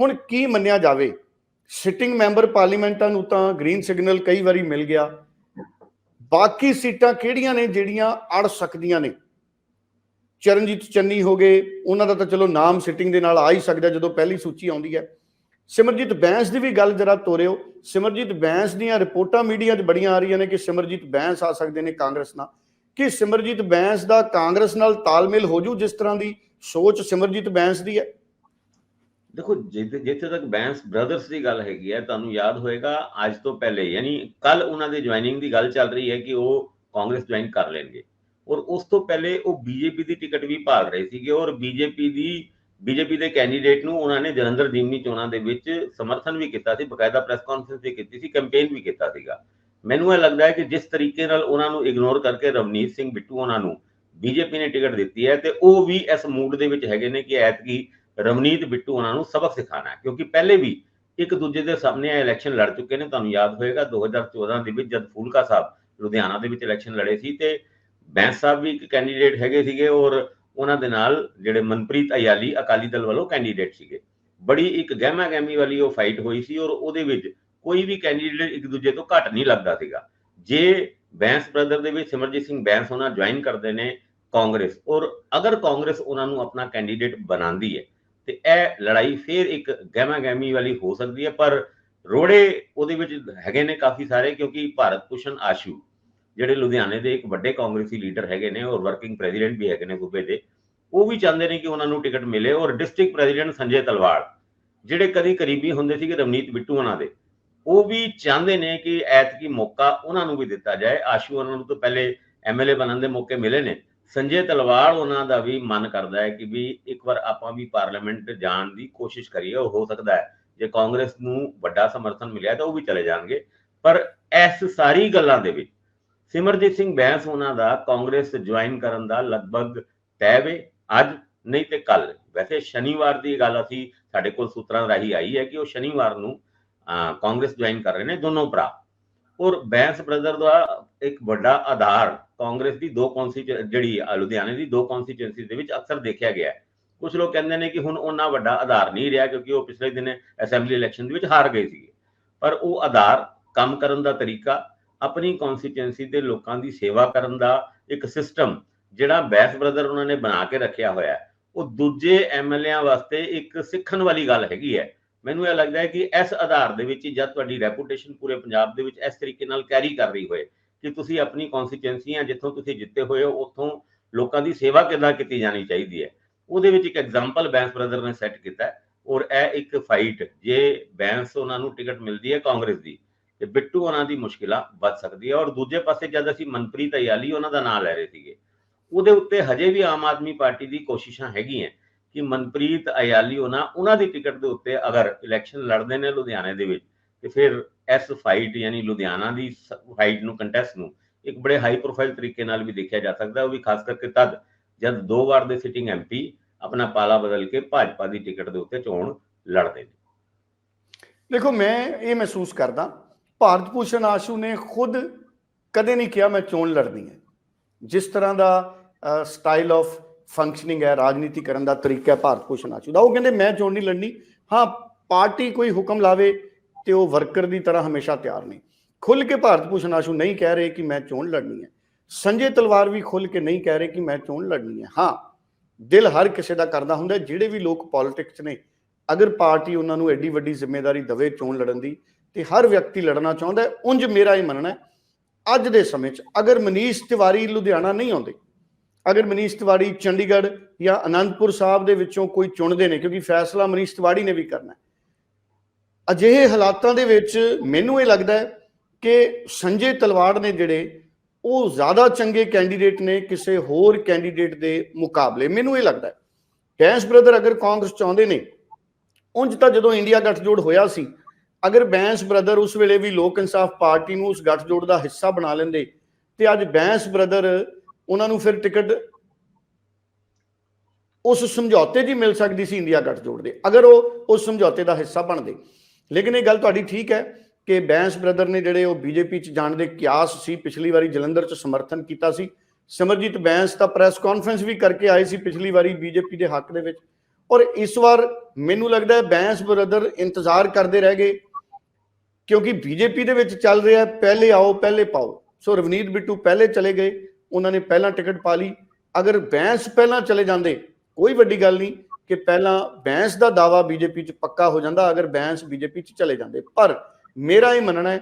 ਹੁਣ ਕੀ ਮੰਨਿਆ ਜਾਵੇ? ਸਿਟਿੰਗ ਮੈਂਬਰ ਪਾਰਲੀਮੈਂਟਾਂ ਨੂੰ ਤਾਂ ਗ੍ਰੀਨ ਸਿਗਨਲ ਕਈ ਵਾਰੀ ਮਿਲ ਗਿਆ। ਬਾਕੀ ਸੀਟਾਂ ਕਿਹੜੀਆਂ ਨੇ ਜਿਹੜੀਆਂ ਅੜ ਸਕਦੀਆਂ ਨੇ? ਚਰਨਜੀਤ ਚੰਨੀ ਹੋ ਗਏ। ਉਹਨਾਂ ਦਾ ਤਾਂ ਚਲੋ ਨਾਮ ਸਿਟਿੰਗ ਦੇ ਨਾਲ ਆ ਹੀ ਸਕਦਾ ਜਦੋਂ ਪਹਿਲੀ ਸੂਚੀ ਆਉਂਦੀ ਹੈ। ਸਿਮਰਜੀਤ ਬੈਂਸ ਦੀ ਵੀ ਗੱਲ ਜਰਾ ਤੋਰਿਓ। ਸਿਮਰਜੀਤ ਬੈਂਸ ਦੀਆਂ ਰਿਪੋਰਟਾਂ ਮੀਡੀਆ 'ਚ ਬੜੀਆਂ ਆ ਰਹੀਆਂ ਨੇ ਕਿ ਸਿਮਰਜੀਤ ਬੈਂਸ ਆ ਸਕਦੇ ਨੇ ਕਾਂਗਰਸ ਨਾਲ। ਕਿ ਸਿਮਰਜੀਤ ਬੈਂਸ ਦਾ ਕਾਂਗਰਸ ਨਾਲ ਤਾਲਮੇਲ ਹੋ ਜੂ ਜਿਸ ਤਰ੍ਹਾਂ ਦੀ ਸੋਚ ਸਿਮਰਜੀਤ ਬੈਂਸ ਦੀ ਹੈ? ਦੇਖੋ ਜਿੱਥੇ ਜਿੱਥੇ ਤੱਕ ਬੈਂਸ ਬ੍ਰਦਰਸ ਦੀ ਗੱਲ ਹੈਗੀ ਹੈ, ਤੁਹਾਨੂੰ ਯਾਦ ਹੋਏਗਾ, ਅੱਜ ਤੋਂ ਪਹਿਲੇ, ਯਾਨੀ ਕੱਲ ਉਹਨਾਂ ਦੇ ਜੁਆਇਨਿੰਗ ਦੀ ਗੱਲ ਚੱਲ ਰਹੀ ਹੈ ਕਿ ਉਹ ਕਾਂਗਰਸ ਜੁਆਇਨ ਕਰ ਲੈਣਗੇ। ਔਰ ਉਸ ਤੋਂ ਪਹਿਲੇ ਉਹ ਬੀਜੇਪੀ ਦੀ ਟਿਕਟ ਵੀ ਭਾਲ ਰਹੇ ਸੀਗੇ ਔਰ ਬੀਜੇਪੀ ਦੀ ਬੀਜੇਪੀ ਦੇ ਕੈਂਡੀਡੇਟ ਨੂੰ ਉਹਨਾਂ ਨੇ ਜਲੰਧਰ ਜਿਮਨੀ ਚੋਣਾਂ ਦੇ ਵਿੱਚ ਸਮਰਥਨ ਵੀ ਕੀਤਾ ਸੀ, ਬਕਾਇਦਾ ਪ੍ਰੈਸ ਕਾਨਫਰੰਸ ਵੀ ਕੀਤੀ ਸੀ ਕੈਂਪੇਨ ਵੀ ਕੀਤਾ ਸੀਗਾ। ਮੈਨੂੰ ਇਹ ਲੱਗਦਾ ਹੈ ਕਿ ਜਿਸ ਤਰੀਕੇ ਨਾਲ ਉਹਨਾਂ ਨੂੰ ਇਗਨੋਰ ਕਰਕੇ ਰਵਨੀਤ ਸਿੰਘ ਬਿੱਟੂ ਉਹਨਾਂ ਨੂੰ ਬੀਜੇਪੀ ਨੇ ਟਿਕਟ ਦਿੱਤੀ ਹੈ ਤੇ ਉਹ ਵੀ ਇਸ ਮੂਡ ਦੇ ਵਿੱਚ ਹੈਗੇ ਨੇ ਕਿ ਐਤਕੀ ਰਵਨੀਤ ਬਿੱਟੂ ਉਹਨਾਂ ਨੂੰ ਸਬਕ ਸਿਖਾਣਾ ਹੈ, ਕਿਉਂਕਿ ਪਹਿਲੇ ਵੀ ਇੱਕ ਦੂਜੇ ਦੇ ਸਾਹਮਣੇ ਇਲੈਕਸ਼ਨ ਲੜ ਚੁੱਕੇ ਨੇ, ਤੁਹਾਨੂੰ ਯਾਦ ਹੋਏਗਾ 2014 ਦੇ ਵਿੱਚ ਜਦ ਫੂਲਕਾ ਸਾਹਿਬ ਲੁਧਿਆਣਾ ਦੇ ਵਿੱਚ ਇਲੈਕਸ਼ਨ ਲੜੇ ਸੀ ਤੇ ਬੈਂਸ ਸਾਹਿਬ ਵੀ ਇੱਕ ਕੈਂਡੀਡੇਟ ਹੈਗੇ ਸੀਗੇ ਔਰ ਉਹਨਾਂ ਦੇ ਨਾਲ ਜਿਹੜੇ ਮਨਪ੍ਰੀਤ ਅਯਾਲੀ ਅਕਾਲੀ ਦਲ ਵੱਲੋਂ ਕੈਂਡੀਡੇਟ ਸੀਗੇ। ਬੜੀ ਇੱਕ ਗਹਿਮਾ ਗਹਿਮੀ ਵਾਲੀ ਉਹ ਫਾਈਟ ਹੋਈ ਸੀ ਔਰ ਉਹਦੇ ਵਿੱਚ ਕੋਈ ਵੀ ਕੈਂਡੀਡੇਟ ਇੱਕ ਦੂਜੇ ਤੋਂ ਘੱਟ ਨਹੀਂ ਲੱਗਦਾ ਸੀਗਾ। ਜੇ ਬੈਂਸ ਬ੍ਰਦਰ ਦੇ ਵਿੱਚ ਸਿਮਰਜੀਤ ਸਿੰਘ ਬੈਂਸ ਉਹਨਾਂ ਜੁਆਇਨ ਕਰਦੇ ਨੇ ਕਾਂਗਰਸ, ਔਰ ਅਗਰ ਕਾਂਗਰਸ ਉਹਨਾਂ ਨੂੰ ਆਪਣਾ ਕੈਂਡੀਡੇਟ ਬਣਾਉਂਦੀ ਹੈ, ਤੇ ਇਹ ਲੜਾਈ ਫੇਰ ਇੱਕ ਗਹਿਮਾ ਗਹਿਮੀ ਵਾਲੀ ਹੋ ਸਕਦੀ ਹੈ, ਪਰ ਰੋੜੇ ਉਹਦੇ ਵਿੱਚ ਹੈਗੇ ਨੇ ਕਾਫੀ ਸਾਰੇ ਕਿਉਂਕਿ ਭਾਰਤ ਭੂਸ਼ਣ ਆਸ਼ੂ ਜਿਹੜੇ ਲੁਧਿਆਣੇ ਦੇ ਇੱਕ ਵੱਡੇ ਕਾਂਗਰਸੀ ਲੀਡਰ ਹੈਗੇ ਨੇ, ਔਰ ਵਰਕਿੰਗ ਪ੍ਰੈਜ਼ੀਡੈਂਟ ਵੀ ਹੈਗੇ ਨੇ ਸੂਬੇ ਦੇ, ਉਹ ਵੀ ਚਾਹੁੰਦੇ ਨੇ ਕਿ ਉਹਨਾਂ ਨੂੰ ਟਿਕਟ ਮਿਲੇ, ਔਰ ਡਿਸਟ੍ਰਿਕਟ ਪ੍ਰੈਜ਼ੀਡੈਂਟ ਸੰਜੇ ਤਲਵਾੜ ਜਿਹੜੇ ਕਦੀ ਕਰੀਬੀ ਹੁੰਦੇ ਸੀਗੇ ਰਵਨੀਤ ਬਿੱਟੂ ਉਹਨਾਂ ਦੇ, ਉਹ ਵੀ ਚਾਹੁੰਦੇ ਨੇ ਕਿ ਐਤਕੀ ਮੌਕਾ ਉਹਨਾਂ ਨੂੰ ਵੀ ਦਿੱਤਾ ਜਾਏ। ਆਸ਼ੂ ਉਹਨਾਂ ਨੂੰ ਤਾਂ ਪਹਿਲੇ ਐਮਐਲਏ ਬਣਨ ਦੇ ਮੌਕੇ ਮਿਲੇ ਨੇ। ਸੰਜੇ ਤਲਵਾੜ ਉਹਨਾਂ ਦਾ ਵੀ ਮਨ ਕਰਦਾ ਹੈ ਕਿ ਵੀ ਇੱਕ ਵਾਰ ਆਪਾਂ ਵੀ ਪਾਰਲੀਮੈਂਟ ਜਾਣ ਦੀ ਕੋਸ਼ਿਸ਼ ਕਰੀਏ, ਉਹ ਹੋ ਸਕਦਾ ਹੈ। ਜੇ ਕਾਂਗਰਸ ਨੂੰ ਵੱਡਾ ਸਮਰਥਨ ਮਿਲਿਆ ਤਾਂ ਉਹ ਵੀ ਚਲੇ ਜਾਣਗੇ। ਪਰ ਇਸ ਸਾਰੀ ਗੱਲਾਂ ਦੇ ਵਿੱਚ ਸਿਮਰਜੀਤ ਸਿੰਘ ਬੈਂਸ ਉਹਨਾਂ ਦਾ ਕਾਂਗਰਸ ਜੁਆਇਨ ਕਰਨ ਦਾ ਲਗਭਗ ਤੈਅ ਵੇ, ਅੱਜ ਨਹੀਂ ਤੇ ਕੱਲ ਵੈਸੇ ਸ਼ਨੀਵਾਰ ਦੀ ਗੱਲ ਅਸੀਂ ਸਾਡੇ ਕੋਲ ਸੂਤਰਾਂ ਰਾਹੀਂ ਆਈ ਹੈ ਕਿ ਉਹ ਸ਼ਨੀਵਾਰ ਨੂੰ ਕਾਂਗਰਸ ਜੁਆਇਨ ਕਰ ਰਹੇ ਨੇ ਦੋਨੋਂ ਭਰਾ। ਔਰ ਬੈਂਸ ਬ੍ਰਦਰ ਦਾ ਇੱਕ ਵੱਡਾ ਆਧਾਰ ਕਾਂਗਰਸ ਦੀ ਦੋ ਕੌਂਸਟੀ ਜਿਹੜੀ ਲੁਧਿਆਣੇ ਦੀ ਦੋ ਕੌਂਸਟੀਚੁਐਂਸੀ ਦੇ ਵਿੱਚ ਅਕਸਰ ਦੇਖਿਆ ਗਿਆ ਹੈ। ਕੁਝ ਲੋਕ ਕਹਿੰਦੇ ਨੇ ਕਿ ਹੁਣ ਉਹਨਾਂ ਵੱਡਾ ਆਧਾਰ ਨਹੀਂ ਰਿਹਾ ਕਿਉਂਕਿ ਉਹ ਪਿਛਲੇ ਦਿਨ ਅਸੈਂਬਲੀ ਇਲੈਕਸ਼ਨ ਦੇ ਵਿੱਚ ਹਾਰ ਗਏ ਸੀਗੇ। ਪਰ ਉਹ ਆਧਾਰ ਕੰਮ ਕਰਨ ਦਾ ਤਰੀਕਾ ਆਪਣੀ ਕੌਂਸਟੀਚੁਐਂਸੀ ਦੇ ਲੋਕਾਂ ਦੀ ਸੇਵਾ ਕਰਨ ਦਾ ਇੱਕ ਸਿਸਟਮ ਜਿਹੜਾ ਬੈਸ ਬ੍ਰਦਰ ਉਹਨਾਂ ਨੇ ਬਣਾ ਕੇ ਰੱਖਿਆ ਹੋਇਆ ਹੈ, ਉਹ ਦੂਜੇ ਐਮਐਲਏਆਂ ਵਾਸਤੇ ਇੱਕ ਸਿੱਖਣ ਵਾਲੀ ਗੱਲ ਹੈਗੀ ਹੈ। ਮੈਨੂੰ ਇਹ ਲੱਗਦਾ ਹੈ ਕਿ ਇਸ ਆਧਾਰ ਦੇ ਵਿੱਚ ਜਦ ਤੁਹਾਡੀ ਰੈਪੂਟੇਸ਼ਨ ਪੂਰੇ ਪੰਜਾਬ ਦੇ ਵਿੱਚ ਇਸ ਤਰੀਕੇ ਨਾਲ ਕੈਰੀ ਕਰ ਰਹੀ ਹੋਏ ਕਿ ਤੁਸੀਂ ਆਪਣੀ ਕਨਸਟੀਚੁਐਂਸੀਆਂ ਜਿੱਥੋਂ ਤੁਸੀਂ ਜਿੱਤੇ ਹੋਏ ਹੋ ਉੱਥੋਂ ਲੋਕਾਂ ਦੀ ਸੇਵਾ ਕਿੱਦਾਂ ਕੀਤੀ ਜਾਣੀ ਚਾਹੀਦੀ ਹੈ। ਉਹਦੇ ਵਿੱਚ ਇੱਕ ਐਗਜ਼ਾਮਪਲ ਬੈਂਸ ਬ੍ਰਦਰ ਨੇ ਸੈੱਟ ਕੀਤਾ ਔਰ ਇਹ ਇੱਕ ਫਾਈਟ ਜੇ ਬੈਂਸ ਉਹਨਾਂ ਨੂੰ ਟਿਕਟ ਮਿਲਦੀ ਹੈ ਕਾਂਗਰਸ ਦੀ ਤੇ ਬਿੱਟੂ ਉਹਨਾਂ ਦੀ ਮੁਸ਼ਕਿਲਾਂ ਵੱਧ ਸਕਦੀ ਹੈ ਔਰ ਦੂਜੇ ਪਾਸੇ ਜਦ ਅਸੀਂ ਮਨਪ੍ਰੀਤ ਅਯਾਲੀ ਉਹਨਾਂ ਦਾ ਨਾਮ ਲੈ ਰਹੇ ਸੀਗੇ, ਉਹਦੇ ਉੱਤੇ ਹਜੇ ਵੀ ਆਮ ਆਦਮੀ ਪਾਰਟੀ ਦੀ ਕੋਸ਼ਿਸ਼ਾਂ ਹੈਗੀਆਂ ਕਿ ਮਨਪ੍ਰੀਤ ਅਯਾਲੀ ਉਹਨਾਂ ਉਹਨਾਂ ਦੀ ਟਿਕਟ ਦੇ ਉੱਤੇ ਅਗਰ ਇਲੈਕਸ਼ਨ ਲੜਦੇ ਨੇ ਲੁਧਿਆਣੇ ਦੇ ਵਿੱਚ, ਤੇ ਫਿਰ ਇਸ ਫਾਈਟ ਯਾਨੀ ਲੁਧਿਆਣਾ ਦੀ ਫਾਈਟ ਨੂੰ ਕੰਟੈਸਟ ਨੂੰ ਇੱਕ ਬੜੇ ਹਾਈ ਪ੍ਰੋਫਾਈਲ ਤਰੀਕੇ ਨਾਲ ਵੀ ਦੇਖਿਆ ਜਾ ਸਕਦਾ, ਉਹ ਵੀ ਖਾਸ ਕਰਕੇ ਤਦ ਜਦ ਦੋ ਵਾਰ ਦੇ ਸਿਟਿੰਗ ਐਮਪੀ ਆਪਣਾ ਪਾਲਾ ਬਦਲ ਕੇ ਭਾਜਪਾ ਦੀ ਟਿਕਟ ਦੇ ਉੱਤੇ ਚੋਣ ਲੜਦੇ ਨੇ। ਦੇਖੋ, ਮੈਂ ਇਹ ਮਹਿਸੂਸ ਕਰਦਾ ਭਾਰਤ ਭੂਸ਼ਣ ਆਸ਼ੂ ਨੇ ਖੁਦ ਕਦੇ ਨਹੀਂ ਕਿਹਾ ਮੈਂ ਚੋਣ ਲੜਨੀ ਹੈ। ਜਿਸ ਤਰ੍ਹਾਂ ਦਾ ਸਟਾਈਲ ਆਫ ਫੰਕਸ਼ਨਿੰਗ ਹੈ, ਰਾਜਨੀਤੀ ਕਰਨ ਦਾ ਤਰੀਕਾ ਹੈ ਭਾਰਤ ਭੂਸ਼ਣ ਆਸ਼ੂ ਦਾ। ਉਹ ਕਹਿੰਦੇ, ਮੈਂ ਚੋਣ ਨਹੀਂ ਲੜਨੀ। ਹਾਂ, ਪਾਰਟੀ ਕੋਈ ਹੁਕਮ ਲਾਵੇ ਤੇ ਉਹ ਵਰਕਰ ਦੀ ਤਰ੍ਹਾਂ ਹਮੇਸ਼ਾ ਤਿਆਰ ਨੇ। ਖੁੱਲ ਕੇ ਭਾਰਤ ਭੂਸ਼ਣ ਆਸ਼ੂ ਨਹੀਂ ਕਹਿ ਰਹੇ ਕਿ ਮੈਂ ਚੋਣ ਲੜਨੀ ਹੈ। ਸੰਜੇ ਤਲਵਾਰ ਵੀ ਖੁੱਲ ਕੇ ਨਹੀਂ ਕਹਿ ਰਹੇ ਕਿ ਮੈਂ ਚੋਣ ਲੜਨੀ ਹੈ। ਹਾਂ, ਦਿਲ ਹਰ ਕਿਸੇ ਦਾ ਕਰਦਾ ਹੁੰਦਾ ਜਿਹੜੇ ਵੀ ਲੋਕ ਪੋਲਿਟਿਕਸ ਨੇ, ਅਗਰ ਪਾਰਟੀ ਉਹਨਾਂ ਨੂੰ ਐਡੀ ਵੱਡੀ ਜ਼ਿੰਮੇਵਾਰੀ ਦਵੇ ਚੋਣ ਲੜਨ ਦੀ ਤੇ ਹਰ ਵਿਅਕਤੀ ਲੜਨਾ ਚਾਹੁੰਦਾ ਹੈ, ਉਂਝ ਮੇਰਾ ਇਹ ਮੰਨਣਾ ਹੈ, ਅੱਜ ਦੇ ਸਮੇਂ 'ਚ ਅਗਰ ਮਨੀਸ਼ ਤਿਵਾਰੀ ਲੁਧਿਆਣਾ ਨਹੀਂ ਆਉਂਦੇ, ਅਗਰ ਮਨੀਸ਼ ਤਿਵਾੜੀ ਚੰਡੀਗੜ੍ਹ ਜਾਂ ਅਨੰਦਪੁਰ ਸਾਹਿਬ ਦੇ ਵਿੱਚੋਂ ਕੋਈ ਚੁਣਦੇ ਨੇ, ਕਿਉਂਕਿ ਫੈਸਲਾ ਮਨੀਸ਼ ਤਿਵਾੜੀ ਨੇ ਵੀ ਕਰਨਾ ਹੈ, ਅਜਿਹੇ ਹਾਲਾਤਾਂ ਦੇ ਵਿੱਚ ਮੈਨੂੰ ਇਹ ਲੱਗਦਾ ਹੈ ਕਿ ਸੰਜੇ ਤਲਵਾੜ ਨੇ ਜਿਹੜੇ, ਉਹ ਜ਼ਿਆਦਾ ਚੰਗੇ ਕੈਂਡੀਡੇਟ ਨੇ, ਕਿਸੇ ਹੋਰ ਕੈਂਡੀਡੇਟ ਦੇ ਮੁਕਾਬਲੇ। ਮੈਨੂੰ ਇਹ ਲੱਗਦਾ ਹੈ ਬੈਂਸ ਬ੍ਰਦਰ ਅਗਰ ਕਾਂਗਰਸ ਚਾਹੁੰਦੇ ਨੇ, ਉਂਝ ਤਾਂ ਜਦੋਂ ਇੰਡੀਆ ਗੱਠਜੋੜ ਹੋਇਆ ਸੀ ਅਗਰ ਬੈਂਸ ਬ੍ਰਦਰ ਉਸ ਵੇਲੇ ਵੀ ਲੋਕ ਇਨਸਾਫ ਪਾਰਟੀ ਨੂੰ ਉਸ ਗੱਠਜੋੜ ਦਾ ਹਿੱਸਾ ਬਣਾ ਲੈਂਦੇ ਤੇ ਅੱਜ ਬੈਂਸ ਬ੍ਰਦਰ ਉਹਨਾਂ ਨੂੰ ਫਿਰ ਟਿਕਟ ਉਸ ਸਮਝੌਤੇ ਦੀ ਮਿਲ ਸਕਦੀ ਸੀ ਇੰਡੀਆ ਗੱਠਜੋੜ ਦੇ, ਅਗਰ ਉਹ ਉਸ ਸਮਝੌਤੇ ਦਾ ਹਿੱਸਾ ਬਣਦੇ ਲੇਕਿਨ ਇਹ ਗੱਲ ਤੁਹਾਡੀ ਠੀਕ ਹੈ ਕਿ ਬੈਂਸ ਬ੍ਰਦਰ ਨੇ ਜਿਹੜੇ ਉਹ ਬੀਜੇਪੀ 'ਚ ਜਾਣ ਦੇ ਕਿਆਸ ਸੀ, ਪਿਛਲੀ ਵਾਰੀ ਜਲੰਧਰ 'ਚ ਸਮਰਥਨ ਕੀਤਾ ਸੀ, ਸਿਮਰਜੀਤ ਬੈਂਸ ਤਾਂ ਪ੍ਰੈਸ ਕਾਨਫਰੰਸ ਵੀ ਕਰਕੇ ਆਏ ਸੀ ਪਿਛਲੀ ਵਾਰੀ ਬੀਜੇਪੀ ਦੇ ਹੱਕ ਦੇ ਵਿੱਚ ਔਰ ਇਸ ਵਾਰ ਮੈਨੂੰ ਲੱਗਦਾ ਹੈ ਬੈਂਸ ਬ੍ਰਦਰ ਇੰਤਜ਼ਾਰ ਕਰਦੇ ਰਹਿ ਗਏ ਕਿਉਂਕਿ ਬੀਜੇਪੀ ਦੇ ਵਿੱਚ ਚੱਲ ਰਿਹਾ, ਪਹਿਲੇ ਆਓ, ਪਹਿਲੇ ਪਾਓ। ਸੋ ਰਵਨੀਤ ਬਿੱਟੂ ਪਹਿਲੇ ਚਲੇ ਗਏ, ਉਹਨਾਂ ਨੇ ਪਹਿਲਾਂ ਟਿਕਟ ਪਾ ਲਈ। ਅਗਰ ਬੈਂਸ ਪਹਿਲਾਂ ਚਲੇ ਜਾਂਦੇ, ਕੋਈ ਵੱਡੀ ਗੱਲ ਨਹੀਂ ਕਿ ਪਹਿਲਾਂ ਬੈਂਸ ਦਾ ਦਾਵਾ ਬੀਜੇਪੀ 'ਚ ਪੱਕਾ ਹੋ ਜਾਂਦਾ, ਅਗਰ ਬੈਂਸ ਬੀਜੇਪੀ 'ਚ ਚਲੇ ਜਾਂਦੇ। ਪਰ ਮੇਰਾ ਇਹ ਮੰਨਣਾ ਹੈ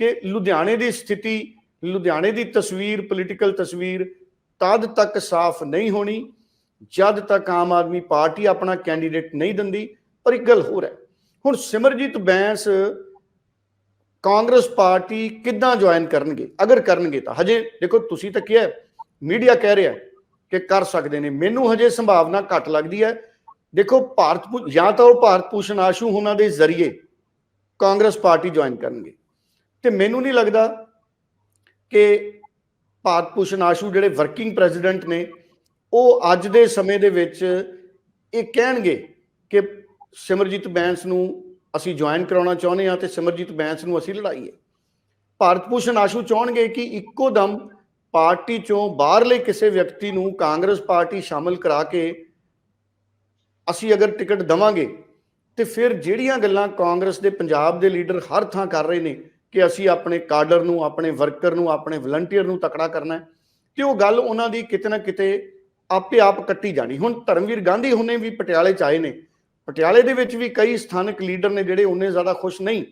ਕਿ ਲੁਧਿਆਣੇ ਦੀ ਸਥਿਤੀ, ਲੁਧਿਆਣੇ ਦੀ ਤਸਵੀਰ ਪੋਲੀਟੀਕਲ ਤਸਵੀਰ ਤਦ ਤੱਕ ਸਾਫ਼ ਨਹੀਂ ਹੋਣੀ, ਜਦ ਤੱਕ ਆਮ ਆਦਮੀ ਪਾਰਟੀ ਆਪਣਾ ਕੈਂਡੀਡੇਟ ਨਹੀਂ ਦਿੰਦੀ। ਪਰ ਇੱਕ ਗੱਲ ਹੋਰ ਹੈ, ਹੁਣ ਸਿਮਰਜੀਤ ਬੈਂਸ ਕਾਂਗਰਸ ਪਾਰਟੀ ਕਿੱਦਾਂ ਜੁਆਇਨ ਕਰਨਗੇ? ਅਗਰ ਕਰਨਗੇ ਤਾਂ। ਹਜੇ ਦੇਖੋ, ਤੁਸੀਂ ਤਾਂ ਕਿਹਾ ਮੀਡੀਆ ਕਹਿ ਰਿਹਾ ਕਿ ਕਰ ਸਕਦੇ ਨੇ। ਮੈਨੂੰ ਹਜੇ ਸੰਭਾਵਨਾ ਘੱਟ ਲੱਗਦੀ ਹੈ। ਦੇਖੋ, ਭਾਰਤ ਭੂ- ਜਾਂ ਤਾਂ ਉਹ ਭਾਰਤ ਭੂਸ਼ਣ ਆਸ਼ੂ ਉਹਨਾਂ ਦੇ ਜ਼ਰੀਏ ਕਾਂਗਰਸ ਪਾਰਟੀ ਜੁਆਇਨ ਕਰਨਗੇ। ਤੇ ਮੈਨੂੰ ਨਹੀਂ ਲੱਗਦਾ ਕਿ ਭਾਰਤ ਭੂਸ਼ਣ ਆਸ਼ੂ ਜਿਹੜੇ ਵਰਕਿੰਗ ਪ੍ਰੈਜ਼ੀਡੈਂਟ ਨੇ, ਉਹ ਅੱਜ ਦੇ ਸਮੇਂ ਦੇ ਵਿੱਚ ਇਹ ਕਹਿਣਗੇ ਕਿ ਸਿਮਰਜੀਤ ਬੈਂਸ ਨੂੰ ਅਸੀਂ ਜੁਆਇਨ ਕਰਾਉਣਾ ਚਾਹੁੰਦੇ ਹਾਂ ਤੇ ਸਿਮਰਜੀਤ ਬੈਂਸ ਨੂੰ ਅਸੀਂ ਲੜਾਈਏ। ਭਾਰਤ ਭੂਸ਼ਣ ਆਸ਼ੂ ਚਾਹਣਗੇ ਕਿ ਇੱਕੋ ਦਮ ਪਾਰਟੀ ਚੋਂ ਬਾਹਰਲੇ ਕਿਸੇ ਵਿਅਕਤੀ ਨੂੰ ਕਾਂਗਰਸ ਪਾਰਟੀ ਸ਼ਾਮਲ ਕਰਾ ਕੇ ਅਸੀਂ ਅਗਰ ਟਿਕਟ ਦਵਾਂਗੇ ਤੇ ਫਿਰ ਜਿਹੜੀਆਂ ਗੱਲਾਂ ਕਾਂਗਰਸ ਦੇ ਪੰਜਾਬ ਦੇ ਲੀਡਰ ਹਰ ਥਾਂ ਕਰ ਰਹੇ ਨੇ ਕਿ ਅਸੀਂ ਆਪਣੇ ਕਾਡਰ ਨੂੰ, ਆਪਣੇ ਵਰਕਰ ਨੂੰ, ਆਪਣੇ ਵਲੰਟੀਅਰ ਨੂੰ ਤਕੜਾ ਕਰਨਾ ਹੈ, ਤੇ ਉਹ ਗੱਲ ਉਹਨਾਂ ਦੀ ਕਿਤੇ ਨਾ ਕਿਤੇ ਆਪੇ ਆਪ ਕੱਟੀ ਜਾਣੀ। ਹੁਣ ਧਰਮਵੀਰ ਗਾਂਧੀ ਹੁਣੇ ਵੀ ਪਟਿਆਲੇ ਚ ਆਏ ਨੇ। ਪਟਿਆਲੇ ਦੇ ਵਿੱਚ ਵੀ ਕਈ ਸਥਾਨਕ ਲੀਡਰ ਨੇ ਜਿਹੜੇ ਉਹਨੇ ਜ਼ਿਆਦਾ ਖੁਸ਼ ਨਹੀਂ।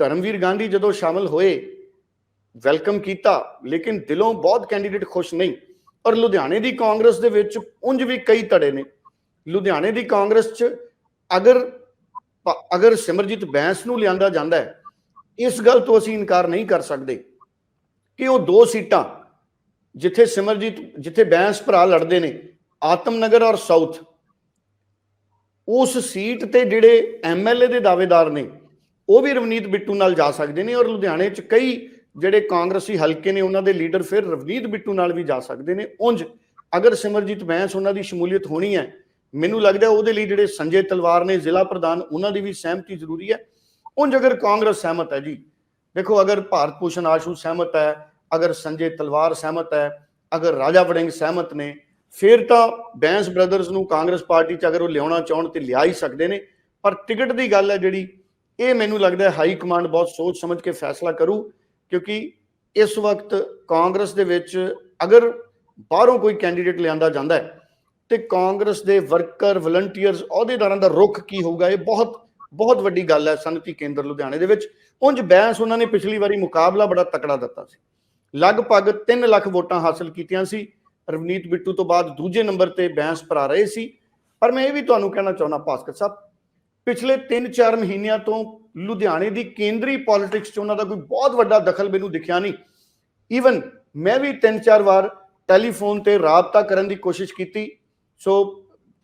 ਧਰਮਵੀਰ ਗਾਂਧੀ ਜਦੋਂ ਸ਼ਾਮਲ ਹੋਏ ਵੈਲਕਮ ਕੀਤਾ, ਲੇਕਿਨ ਦਿਲੋਂ ਬਹੁਤ ਕੈਂਡੀਡੇਟ ਖੁਸ਼ ਨਹੀਂ। ਔਰ ਲੁਧਿਆਣੇ ਦੀ ਕਾਂਗਰਸ ਦੇ ਵਿੱਚ ਉਂਝ ਵੀ ਕਈ ਧੜੇ ਨੇ। ਲੁਧਿਆਣੇ ਦੀ ਕਾਂਗਰਸ 'ਚ ਅਗਰ ਅਗਰ ਸਿਮਰਜੀਤ ਬੈਂਸ ਨੂੰ ਲਿਆਂਦਾ ਜਾਂਦਾ ਹੈ, ਇਸ ਗੱਲ ਤੋਂ ਅਸੀਂ ਇਨਕਾਰ ਨਹੀਂ ਕਰ ਸਕਦੇ ਕਿ ਉਹ ਦੋ ਸੀਟਾਂ ਜਿੱਥੇ ਸਿਮਰਜੀਤ, ਜਿੱਥੇ ਬੈਂਸ ਭਰਾ ਲੜਦੇ ਨੇ, ਆਤਮਨਗਰ ਔਰ ਸਾਊਥ ਉਸ ਸੀਟ ਤੇ ਜਿਹੜੇ ਐਮਐਲਏ ਦੇ ਦਾਅਵੇਦਾਰ ਨੇ, ਉਹ ਵੀ ਰਵਨੀਤ ਬਿੱਟੂ ਨਾਲ ਜਾ ਸਕਦੇ ਨੇ ਔਰ ਲੁਧਿਆਣੇ 'ਚ ਕਈ ਜਿਹੜੇ ਕਾਂਗਰਸੀ ਹਲਕੇ ਨੇ, ਉਹਨਾਂ ਦੇ ਲੀਡਰ ਫਿਰ ਰਵਨੀਤ ਬਿੱਟੂ ਨਾਲ ਵੀ ਜਾ ਸਕਦੇ ਨੇ। ਉਂਝ ਅਗਰ ਸਿਮਰਜੀਤ ਬੈਂਸ ਉਹਨਾਂ ਦੀ ਸ਼ਮੂਲੀਅਤ ਹੋਣੀ ਹੈ, ਮੈਨੂੰ ਲੱਗਦਾ ਉਹਦੇ ਲਈ ਜਿਹੜੇ ਸੰਜੇ ਤਲਵਾਰ ਨੇ, ਜ਼ਿਲ੍ਹਾ ਪ੍ਰਧਾਨ, ਉਹਨਾਂ ਦੀ ਵੀ ਸਹਿਮਤੀ ਜ਼ਰੂਰੀ ਹੈ। ਉਂਝ ਅਗਰ ਕਾਂਗਰਸ ਸਹਿਮਤ ਹੈ ਜੀ, ਦੇਖੋ ਅਗਰ ਭਾਰਤ ਭੂਸ਼ਣ ਆਸ਼ੂ ਸਹਿਮਤ ਹੈ, ਅਗਰ ਸੰਜੇ ਤਲਵਾਰ ਸਹਿਮਤ ਹੈ, ਅਗਰ ਰਾਜਾ ਵੜਿੰਗ ਸਹਿਮਤ ਨੇ ਫਿਰ ਤਾਂ ਬੈਂਸ ਬ੍ਰਦਰਸ ਨੂੰ ਕਾਂਗਰਸ ਪਾਰਟੀ 'ਚ ਅਗਰ ਉਹ ਲਿਆਉਣਾ ਚਾਹਣ ਤੇ ਲਿਆ ਹੀ ਸਕਦੇ ਨੇ, ਪਰ ਟਿਕਟ ਦੀ ਗੱਲ ਹੈ ਜਿਹੜੀ, ਇਹ ਮੈਨੂੰ ਲੱਗਦਾ ਹੈ ਹਾਈ ਕਮਾਂਡ ਬਹੁਤ ਸੋਚ ਸਮਝ ਕੇ ਫੈਸਲਾ ਕਰੂ, ਕਿਉਂਕਿ ਇਸ ਵਕਤ ਕਾਂਗਰਸ ਦੇ ਵਿੱਚ ਅਗਰ ਬਾਹਰੋਂ ਕੋਈ ਕੈਂਡੀਡੇਟ ਲਿਆਂਦਾ ਜਾਂਦਾ ਹੈ, ਤੇ ਕਾਂਗਰਸ ਦੇ ਵਰਕਰ, ਵਲੰਟੀਅਰਸ, ਅਹੁਦੇਦਾਰਾਂ ਦਾ ਰੁਖ ਕੀ ਹੋਊਗਾ, ਇਹ ਬਹੁਤ ਬਹੁਤ ਵੱਡੀ ਗੱਲ ਹੈ ਸਨਅਤੀ ਕੇਂਦਰ ਲੁਧਿਆਣੇ ਦੇ ਵਿੱਚ। ਉਂਝ ਬੈਂਸ ਉਹਨਾਂ ਨੇ ਪਿਛਲੀ ਵਾਰੀ ਮੁਕਾਬਲਾ ਬੜਾ ਤਕੜਾ ਦਿੱਤਾ ਸੀ। ਲਗਭਗ 3 ਲੱਖ ਵੋਟਾਂ ਹਾਸਲ ਕੀਤੀਆਂ ਸੀ ਰਵਨੀਤ ਬਿੱਟੂ ਤੋਂ ਬਾਅਦ ਦੂਜੇ ਨੰਬਰ ਤੇ ਬੈਂਸ ਭਰਾ ਰਹੇ ਸੀ। ਪਰ ਮੈਂ ਇਹ ਵੀ ਤੁਹਾਨੂੰ ਕਹਿਣਾ ਚਾਹੁੰਦਾ, ਭਾਸਕਰ ਸਾਹਿਬ, ਪਿਛਲੇ 3-4 ਮਹੀਨਿਆਂ ਤੋਂ ਲੁਧਿਆਣੇ ਦੀ ਕੇਂਦਰੀ ਪੋਲਿਟਿਕਸ 'ਚ ਉਹਨਾਂ ਦਾ ਕੋਈ ਬਹੁਤ ਵੱਡਾ ਦਖਲ ਮੈਨੂੰ ਦਿਖਿਆ ਨਹੀਂ। ਈਵਨ ਮੈਂ ਵੀ 3-4 ਵਾਰ ਟੈਲੀਫੋਨ ਤੇ ਰਾਬਤਾ ਕਰਨ ਦੀ ਕੋਸ਼ਿਸ਼ ਕੀਤੀ। ਸੋ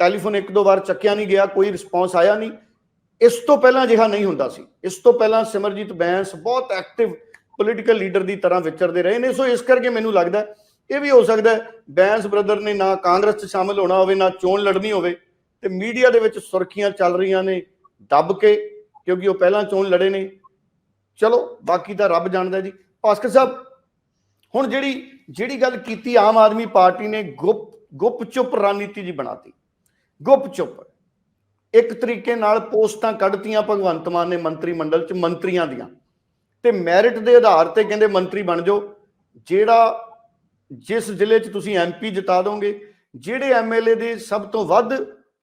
ਟੈਲੀਫੋਨ ਇੱਕ ਦੋ ਵਾਰ ਚੱਕਿਆ ਨਹੀਂ ਗਿਆ, ਕੋਈ ਰਿਸਪੌਂਸ ਆਇਆ ਨਹੀਂ। ਇਸ ਤੋਂ ਪਹਿਲਾਂ ਅਜਿਹਾ ਨਹੀਂ ਹੁੰਦਾ ਸੀ। ਇਸ ਤੋਂ ਪਹਿਲਾਂ ਸਿਮਰਜੀਤ ਬੈਂਸ ਬਹੁਤ ਐਕਟਿਵ ਪੋਲੀਟੀਕਲ ਲੀਡਰ ਦੀ ਤਰ੍ਹਾਂ ਵਿਚਰਦੇ ਰਹੇ ਨੇ। ਸੋ ਇਸ ਕਰਕੇ ਮੈਨੂੰ ਲੱਗਦਾ ਇਹ ਵੀ ਹੋ ਸਕਦਾ ਬੈਂਸ ਬ੍ਰਦਰ ਨੇ ਨਾ ਕਾਂਗਰਸ 'ਚ ਸ਼ਾਮਲ ਹੋਣਾ ਹੋਵੇ, ਨਾ ਚੋਣ ਲੜਨੀ ਹੋਵੇ, ਤੇ ਮੀਡੀਆ ਦੇ ਵਿੱਚ ਸੁਰਖੀਆਂ ਚੱਲ ਰਹੀਆਂ ਨੇ ਦੱਬ ਕੇ, ਕਿਉਂਕਿ ਉਹ ਪਹਿਲਾਂ ਚੋਣ ਲੜੇ ਨੇ। ਚਲੋ, ਬਾਕੀ ਤਾਂ ਰੱਬ ਜਾਣਦਾ ਜੀ। ਭਾਸਕਰ ਸਾਹਿਬ, ਹੁਣ ਜਿਹੜੀ ਜਿਹੜੀ ਗੱਲ ਕੀਤੀ ਆਮ ਆਦਮੀ ਪਾਰਟੀ ਨੇ, ਗੁੱਪ ਗੁੱਪ ਚੁੱਪ ਰਣਨੀਤੀ ਜੀ ਬਣਾਤੀ। ਗੁੱਪ ਚੁੱਪ। ਇੱਕ ਤਰੀਕੇ ਨਾਲ ਪੋਸਟਾਂ ਕੱਢਤੀਆਂ ਭਗਵੰਤ ਮਾਨ ਨੇ ਮੰਤਰੀ ਮੰਡਲ ਚ, ਮੰਤਰੀਆਂ ਦੀਆਂ। ਤੇ ਮੈਰਿਟ ਦੇ ਆਧਾਰ ਤੇ ਕਹਿੰਦੇ ਮੰਤਰੀ ਬਣ ਜਾਓ। ਜਿਹੜਾ ਜਿਸ ਜ਼ਿਲ੍ਹੇ 'ਚ ਤੁਸੀਂ ਐਮਪੀ ਜਿਤਾ ਦੋਗੇ, ਜਿਹੜੇ ਐਮਐਲਏ ਦੇ ਸਭ ਤੋਂ ਵੱਧ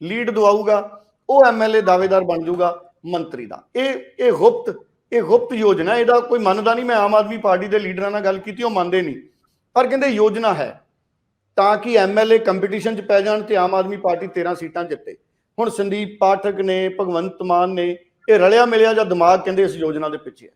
ਲੀਡ ਦਵਾਊਗਾ, ਉਹ ਐਮਐਲਏ ਦਾਅਵੇਦਾਰ ਬਣ ਜਾਊਗਾ ਮੰਤਰੀ ਦਾ। ਇਹ ਇਹ ਗੁਪਤ ਇਹ ਗੁਪਤ ਯੋਜਨਾ, ਇਹਦਾ ਕੋਈ ਮੰਨਦਾ ਨਹੀਂ, ਮੈਂ ਆਮ ਆਦਮੀ ਪਾਰਟੀ ਦੇ ਲੀਡਰਾਂ ਨਾਲ ਗੱਲ ਕੀਤੀ, ਉਹ ਮੰਨਦੇ ਨਹੀਂ। ਪਰ ਕਹਿੰਦੇ ਯੋਜਨਾ ਹੈ, ਤਾਂ ਕਿ ਐਮਐਲਏ ਕੰਪੀਟੀਸ਼ਨ 'ਚ ਪੈ ਜਾਣ ਤੇ ਆਮ ਆਦਮੀ ਪਾਰਟੀ 13 ਸੀਟਾਂ ਜਿੱਤੇ। ਹੁਣ ਸੰਦੀਪ ਪਾਠਕ ਨੇ, ਭਗਵੰਤ ਮਾਨ ਨੇ, ਇਹ ਰਲਿਆ ਮਿਲਿਆ ਜਾਂ ਦਿਮਾਗ ਕਹਿੰਦੇ ਇਸ ਯੋਜਨਾ ਦੇ ਪਿੱਛੇ ਹੈ।